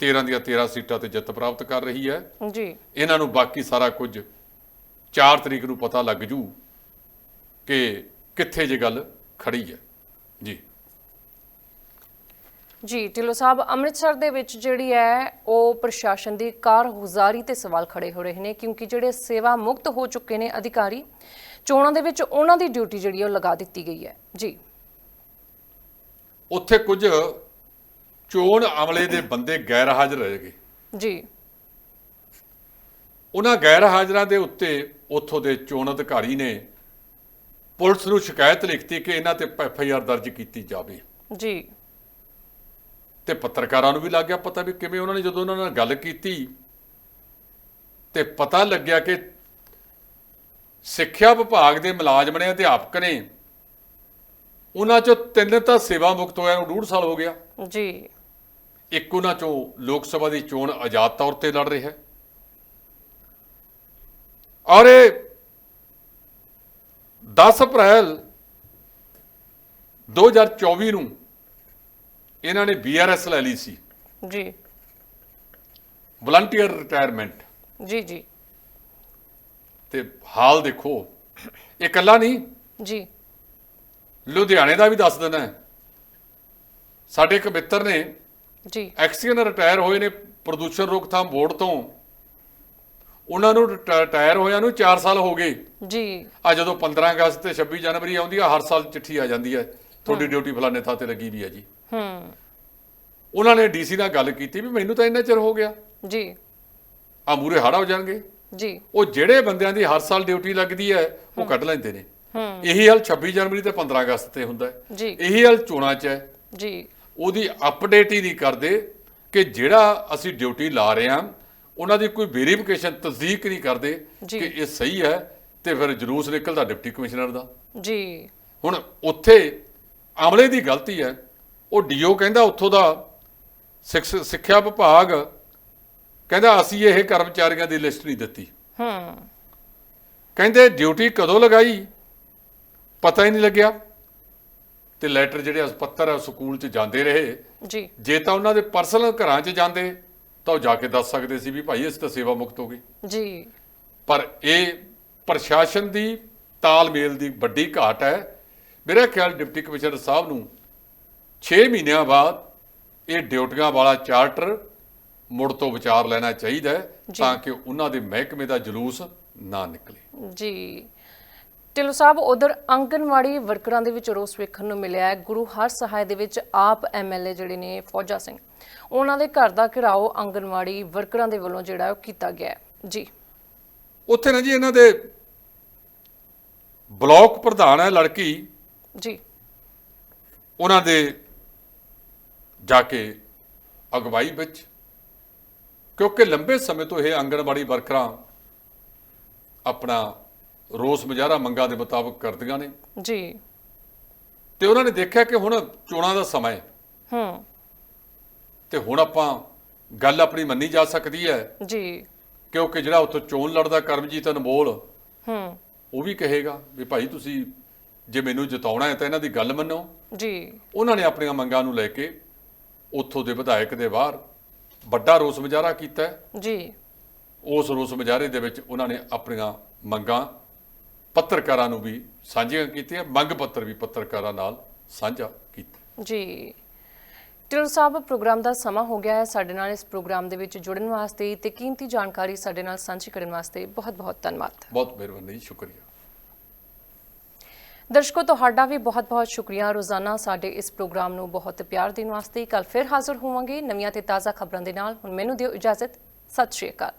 13 ਦੀਆਂ 13 ਸੀਟਾਂ ਤੇ ਜਿੱਤ ਪ੍ਰਾਪਤ ਕਰ ਰਹੀ ਹੈ। ਜੀ। ਇਹਨਾਂ ਨੂੰ ਬਾਕੀ ਸਾਰਾ ਕੁਝ 4 ਤਰੀਕ ਨੂੰ ਪਤਾ ਲੱਗ ਜੂ ਕਿ ਕਿੱਥੇ ਜੇ ਗੱਲ ਖੜੀ ਹੈ। ਜੀ। ਜੀ ਢਿੱਲੋਂ ਸਾਹਿਬ ਅੰਮ੍ਰਿਤਸਰ ਦੇ ਵਿੱਚ ਜਿਹੜੀ ਹੈ ਉਹ ਪ੍ਰਸ਼ਾਸਨ ਦੀ ਕਾਰਗੁਜ਼ਾਰੀ ਤੇ ਸਵਾਲ ਖੜੇ ਹੋ ਰਹੇ ਨੇ ਕਿਉਂਕਿ ਜਿਹੜੇ ਸੇਵਾ ਮੁਕਤ ਹੋ ਚੁੱਕੇ ਨੇ ਅਧਿਕਾਰੀ ਚੋਣਾਂ ਦੇ ਵਿੱਚ ਉਹਨਾਂ ਦੀ ਡਿਊਟੀ ਜਿਹੜੀ ਉਹ ਲਗਾ ਦਿੱਤੀ ਗਈ ਹੈ। ਜੀ। ਉੱਥੇ ਕੁਝ ਚੋਣ ਅਮਲੇ ਦੇ ਬੰਦੇ ਗੈਰ ਹਾਜ਼ਰ ਰਹੇਗੇ ਜੀ। ਉਹਨਾਂ ਗੈਰ ਹਾਜ਼ਰਾਂ ਦੇ ਉੱਤੇ ਉੱਥੋਂ ਦੇ ਚੋਣ ਅਧਿਕਾਰੀ ਨੇ ਪੁਲਿਸ ਨੂੰ ਸ਼ਿਕਾਇਤ ਲਿਖਤੀ ਕਿ ਇਹਨਾਂ ਤੇ ਐਫ ਆਈ ਆਰ ਦਰਜ ਕੀਤੀ ਜਾਵੇ। ਜੀ। ਤੇ ਪੱਤਰਕਾਰਾਂ ਨੂੰ ਵੀ ਲੱਗ ਗਿਆ ਪਤਾ ਵੀ ਕਿਵੇਂ ਉਹਨਾਂ ਨੇ ਜਦੋਂ ਉਹਨਾਂ ਨਾਲ ਗੱਲ ਕੀਤੀ ਤੇ ਪਤਾ ਲੱਗਿਆ ਕਿ ਸਿੱਖਿਆ ਵਿਭਾਗ ਦੇ ਮੁਲਾਜ਼ਮ ਨੇ ਅਧਿਆਪਕ ਨੇ ਉਹਨਾਂ ਚੋਂ ਤਿੰਨ ਤਾਂ ਸੇਵਾ ਮੁਕਤ ਹੋਇਆ ਨੂੰ ਡੂਢ ਸਾਲ ਹੋ ਗਿਆ। ਜੀ। ਇੱਕ ਉਹਨਾਂ ਚੋਂ ਲੋਕ ਸਭਾ ਦੀ ਚੋਣ ਆਜ਼ਾਦ ਤੌਰ ਤੇ ਲੜ ਰਿਹਾ ਹੈ। ਔਰ ਇਹ 10 ਅਪ੍ਰੈਲ 2024 ਨੂੰ ਇਹਨਾਂ ਨੇ ਬੀਆਰਐਸ ਲੈ ਲਈ ਸੀ। ਜੀ। ਵਲੰਟੀਅਰ ਰਿਟਾਇਰਮੈਂਟ ਜੀ ਜੀ। ਤੇ ਹਾਲ ਦੇਖੋ ਇਹ ਇਕੱਲਾ ਨਹੀਂ ਜੀ। ਲੁਧਿਆਣੇ ਦਾ ਵੀ ਦੱਸ ਹੈ। ਸਾਡੇ ਇੱਕ ਮਿੱਤਰ ਨੇ ਜੀ। ਐਕਸੀਅਨ ਰਿਟਾਇਰ ਹੋਏ ਨੇ ਪ੍ਰਦੂਸ਼ਣ ਰੋਕਥਾਮ ਬੋਰਡ ਤੋਂ ਉਹਨਾਂ ਨੂੰ ਰਿਟਾ- ਰਿਟਾਇਰ ਹੋਇਆਂ ਨੂੰ 4 ਸਾਲ ਹੋ ਗਏ। ਜੀ। ਆ ਜਦੋਂ 15 ਅਗਸਤ ਤੇ 26 ਜਨਵਰੀ ਆਉਂਦੀ ਆ ਹਰ ਸਾਲ ਚਿੱਠੀ ਆ ਜਾਂਦੀ ਹੈ ਤੁਹਾਡੀ ਡਿਊਟੀ ਫਲਾਣੇ ਥਾਂ ਤੇ ਲੱਗੀ ਵੀ ਹੈ ਜੀ। ਹੂੰ। ਉਹਨਾਂ ਨੇ ਡੀਸੀ ਨਾਲ ਗੱਲ ਕੀਤੀ ਵੀ ਮੈਨੂੰ ਤਾਂ ਇੰਨਾ ਚਿਰ ਹੋ ਗਿਆ। ਜੀ। ਆ ਮੂਰੇ ਹਾੜਾ ਹੋ ਜਾਣਗੇ। ਜੀ। ਉਹ ਜਿਹੜੇ ਬੰਦਿਆਂ ਦੀ ਹਰ ਸਾਲ ਡਿਊਟੀ ਲੱਗਦੀ ਹੈ ਉਹ ਕੱਢ ਲੈਂਦੇ ਨੇ। ਹੂੰ। ਇਹੀ ਹਾਲ 26 ਜਨਵਰੀ ਤੇ 15 ਅਗਸਤ ਤੇ ਹੁੰਦਾ। ਹੈ ਜੀ। ਇਹੀ ਹਾਲ ਚੋਣਾਂ 'ਚ ਹੈ। ਜੀ। ਉਹਦੀ ਅਪਡੇਟ ਹੀ ਨਹੀਂ ਕਰਦੇ ਕਿ ਜਿਹੜਾ ਅਸੀਂ ਡਿਊਟੀ ਲਾ ਰਹੇ ਹਾਂ ਉਹਨਾਂ ਦੀ ਕੋਈ ਵੈਰੀਫਿਕੇਸ਼ਨ ਤਸਦੀਕ ਨਹੀਂ ਕਰਦੇ। ਕਿ ਇਹ ਸਹੀ ਹੈ ਤੇ ਫਿਰ ਜਲੂਸ ਨਿਕਲਦਾ ਡਿਪਟੀ ਕਮਿਸ਼ਨਰ ਦਾ। ਜੀ। ਹੁਣ ਉੱਥੇ ਅਮਲੇ ਦੀ ਗਲਤੀ ਹੈ। ਉਹ ਡੀਓ ਕਹਿੰਦਾ ਉੱਥੋਂ ਦਾ ਸਿੱਖ- ਸਿੱਖਿਆ ਵਿਭਾਗ ਕਹਿੰਦਾ ਅਸੀਂ ਇਹ ਕਰਮਚਾਰੀਆਂ ਦੀ ਲਿਸਟ ਨਹੀਂ ਦਿੱਤੀ। ਹੂੰ। ਕਹਿੰਦੇ ਡਿਊਟੀ ਕਦੋਂ ਲਗਾਈ? ਪਤਾ ਹੀ ਨਹੀਂ ਲੱਗਿਆ। ਤੇ ਲੈਟਰ ਜਿਹੜੇ ਪੱਤਰ ਆ, ਸਕੂਲ 'ਚ ਜਾਂਦੇ ਰਹੇ। ਜੀ। ਜੇ ਤਾਂ ਉਹਨਾਂ ਦੇ ਪਰਸਨਲ ਘਰਾਂ 'ਚ ਜਾਂਦੇ ਤਾਂ ਉਹ ਜਾ ਕੇ ਦੱਸ ਸਕਦੇ ਸੀ ਵੀ ਭਾਈ ਅਸੀਂ ਤਾਂ ਸੇਵਾ ਮੁਕਤ ਹੋ ਗਏ ਜੀ। ਪਰ ਇਹ ਪ੍ਰਸ਼ਾਸਨ ਦੀ ਤਾਲਮੇਲ ਦੀ ਵੱਡੀ ਘਾਟ ਹੈ। ਮੇਰਾ ਖਿਆਲ ਡਿਪਟੀ ਕਮਿਸ਼ਨਰ ਸਾਹਿਬ ਨੂੰ 6 ਮਹੀਨਿਆਂ ਬਾਅਦ ਇਹ ਡਿਊਟੀਆਂ ਵਾਲਾ ਚਾਰਟਰ ਮੁੜ ਤੋਂ ਵਿਚਾਰ ਲੈਣਾ ਚਾਹੀਦਾ। ਤਾਂ ਕਿ ਉਹਨਾਂ ਦੇ ਮਹਿਕਮੇ ਦਾ ਜਲੂਸ ਨਾ ਨਿਕਲੇ। ਜੀ। ਢਿੱਲੋਂ ਸਾਹਿਬ ਉਧਰ ਆਂਗਨਵਾੜੀ ਵਰਕਰਾਂ ਦੇ ਵਿੱਚ ਰੋਸ ਵੇਖਣ ਨੂੰ ਮਿਲਿਆ ਹੈ। ਗੁਰੂ ਹਰ ਸਹਾਇ ਦੇ ਵਿੱਚ ਆਪ ਐਮਐਲਏ ਜਿਹੜੇ ਨੇ ਫੌਜਾ ਸਿੰਘ। ਉਹਨਾਂ ਦੇ ਘਰ ਦਾ ਘਿਰਾਓ ਆਂਗਨਵਾੜੀ ਵਰਕਰਾਂ ਦੇ ਵੱਲੋਂ ਜਿਹੜਾ ਉਹ ਕੀਤਾ ਗਿਆ ਹੈ। ਜੀ। ਉੱਥੇ ਨਾ ਜੀ ਇਹਨਾਂ ਦੇ ਬਲਾਕ ਪ੍ਰਧਾਨ ਹੈ ਲੜਕੀ। ਜੀ। ਉਹਨਾਂ ਦੇ ਜਾ ਕੇ ਅਗਵਾਈ ਵਿੱਚ ਕਿਉਂਕਿ ਲੰਬੇ ਸਮੇਂ ਤੋਂ ਇਹ ਆਂਗਣਵਾੜੀ ਵਰਕਰਾਂ ਆਪਣਾ ਰੋਸ ਮੁਜ਼ਾਹਰਾ ਮੰਗਾਂ ਦੇ ਮੁਤਾਬਕ ਕਰਦੀਆਂ ਨੇ। ਜੀ। ਤੇ ਉਹਨਾਂ ਨੇ ਦੇਖਿਆ ਕਿ ਹੁਣ ਚੋਣਾਂ ਦਾ ਸਮਾਂ ਹੈ। ਹੂੰ। ਤੇ ਹੁਣ ਆਪਾਂ ਗੱਲ ਆਪਣੀ ਮੰਨੀ ਜਾ ਸਕਦੀ ਹੈ। ਜੀ। ਕਿਉਂਕਿ ਜਿਹੜਾ ਉੱਥੋਂ ਚੋਣ ਲੜਦਾ ਕਰਮਜੀਤ ਅਨਮੋਲ ਹੂੰ। ਉਹ ਵੀ ਕਹੇਗਾ ਵੀ ਭਾਈ ਤੁਸੀਂ ਜੇ ਮੈਨੂੰ ਜਿਤਾਉਣਾ ਹੈ ਤਾਂ ਇਹਨਾਂ ਦੀ ਗੱਲ ਮੰਨੋ। ਜੀ। ਉਹਨਾਂ ਨੇ ਆਪਣੀਆਂ ਮੰਗਾਂ ਨੂੰ ਲੈ ਕੇ ਉੱਥੋਂ ਦੇ ਵਿਧਾਇਕ ਦੇ ਬਾਹਰ ਵੱਡਾ ਰੋਸ ਮੁਜ਼ਾਹਰਾ ਕੀਤਾ। ਜੀ। ਉਸ ਰੋਸ ਮੁਜ਼ਾਹਰੇ ਦੇ ਵਿੱਚ ਉਹਨਾਂ ਨੇ ਆਪਣੀਆਂ ਮੰਗਾਂ ਪੱਤਰਕਾਰਾਂ ਨੂੰ ਵੀ ਸਾਂਝੀਆਂ ਕੀਤੀਆਂ ਮੰਗ ਪੱਤਰ ਵੀ ਪੱਤਰਕਾਰਾਂ ਨਾਲ ਸਾਂਝਾ ਕੀਤਾ। ਜੀ। ਢਿੱਲੋਂ ਸਾਹਿਬ ਪ੍ਰੋਗਰਾਮ ਦਾ ਸਮਾਂ ਹੋ ਗਿਆ ਹੈ। ਸਾਡੇ ਨਾਲ ਇਸ ਪ੍ਰੋਗਰਾਮ ਦੇ ਵਿੱਚ ਜੁੜਨ ਵਾਸਤੇ ਤੇ ਕੀਮਤੀ ਜਾਣਕਾਰੀ ਸਾਡੇ ਨਾਲ ਸਾਂਝੀ ਕਰਨ ਵਾਸਤੇ ਬਹੁਤ-ਬਹੁਤ ਧੰਨਵਾਦ। ਬਹੁਤ ਮਿਹਰਬਾਨੀ ਸ਼ੁਕਰੀਆ। ਦਰਸ਼ਕੋ ਤੁਹਾਡਾ ਵੀ ਬਹੁਤ-ਬਹੁਤ ਸ਼ੁਕਰੀਆ। ਰੋਜ਼ਾਨਾ ਸਾਡੇ ਇਸ ਪ੍ਰੋਗਰਾਮ ਨੂੰ ਬਹੁਤ ਪਿਆਰ ਦੇਣ ਵਾਸਤੇ ਕੱਲ ਫਿਰ ਹਾਜ਼ਰ ਹੋਵਾਂਗੇ। ਨਵੀਆਂ ਤੇ ਤਾਜ਼ਾ ਖਬਰਾਂ ਦੇ ਨਾਲ ਹੁਣ ਮੈਨੂੰ ਦਿਓ ਇਜਾਜ਼ਤ। ਸਤਿ ਸ਼੍ਰੀ ਅਕਾਲ।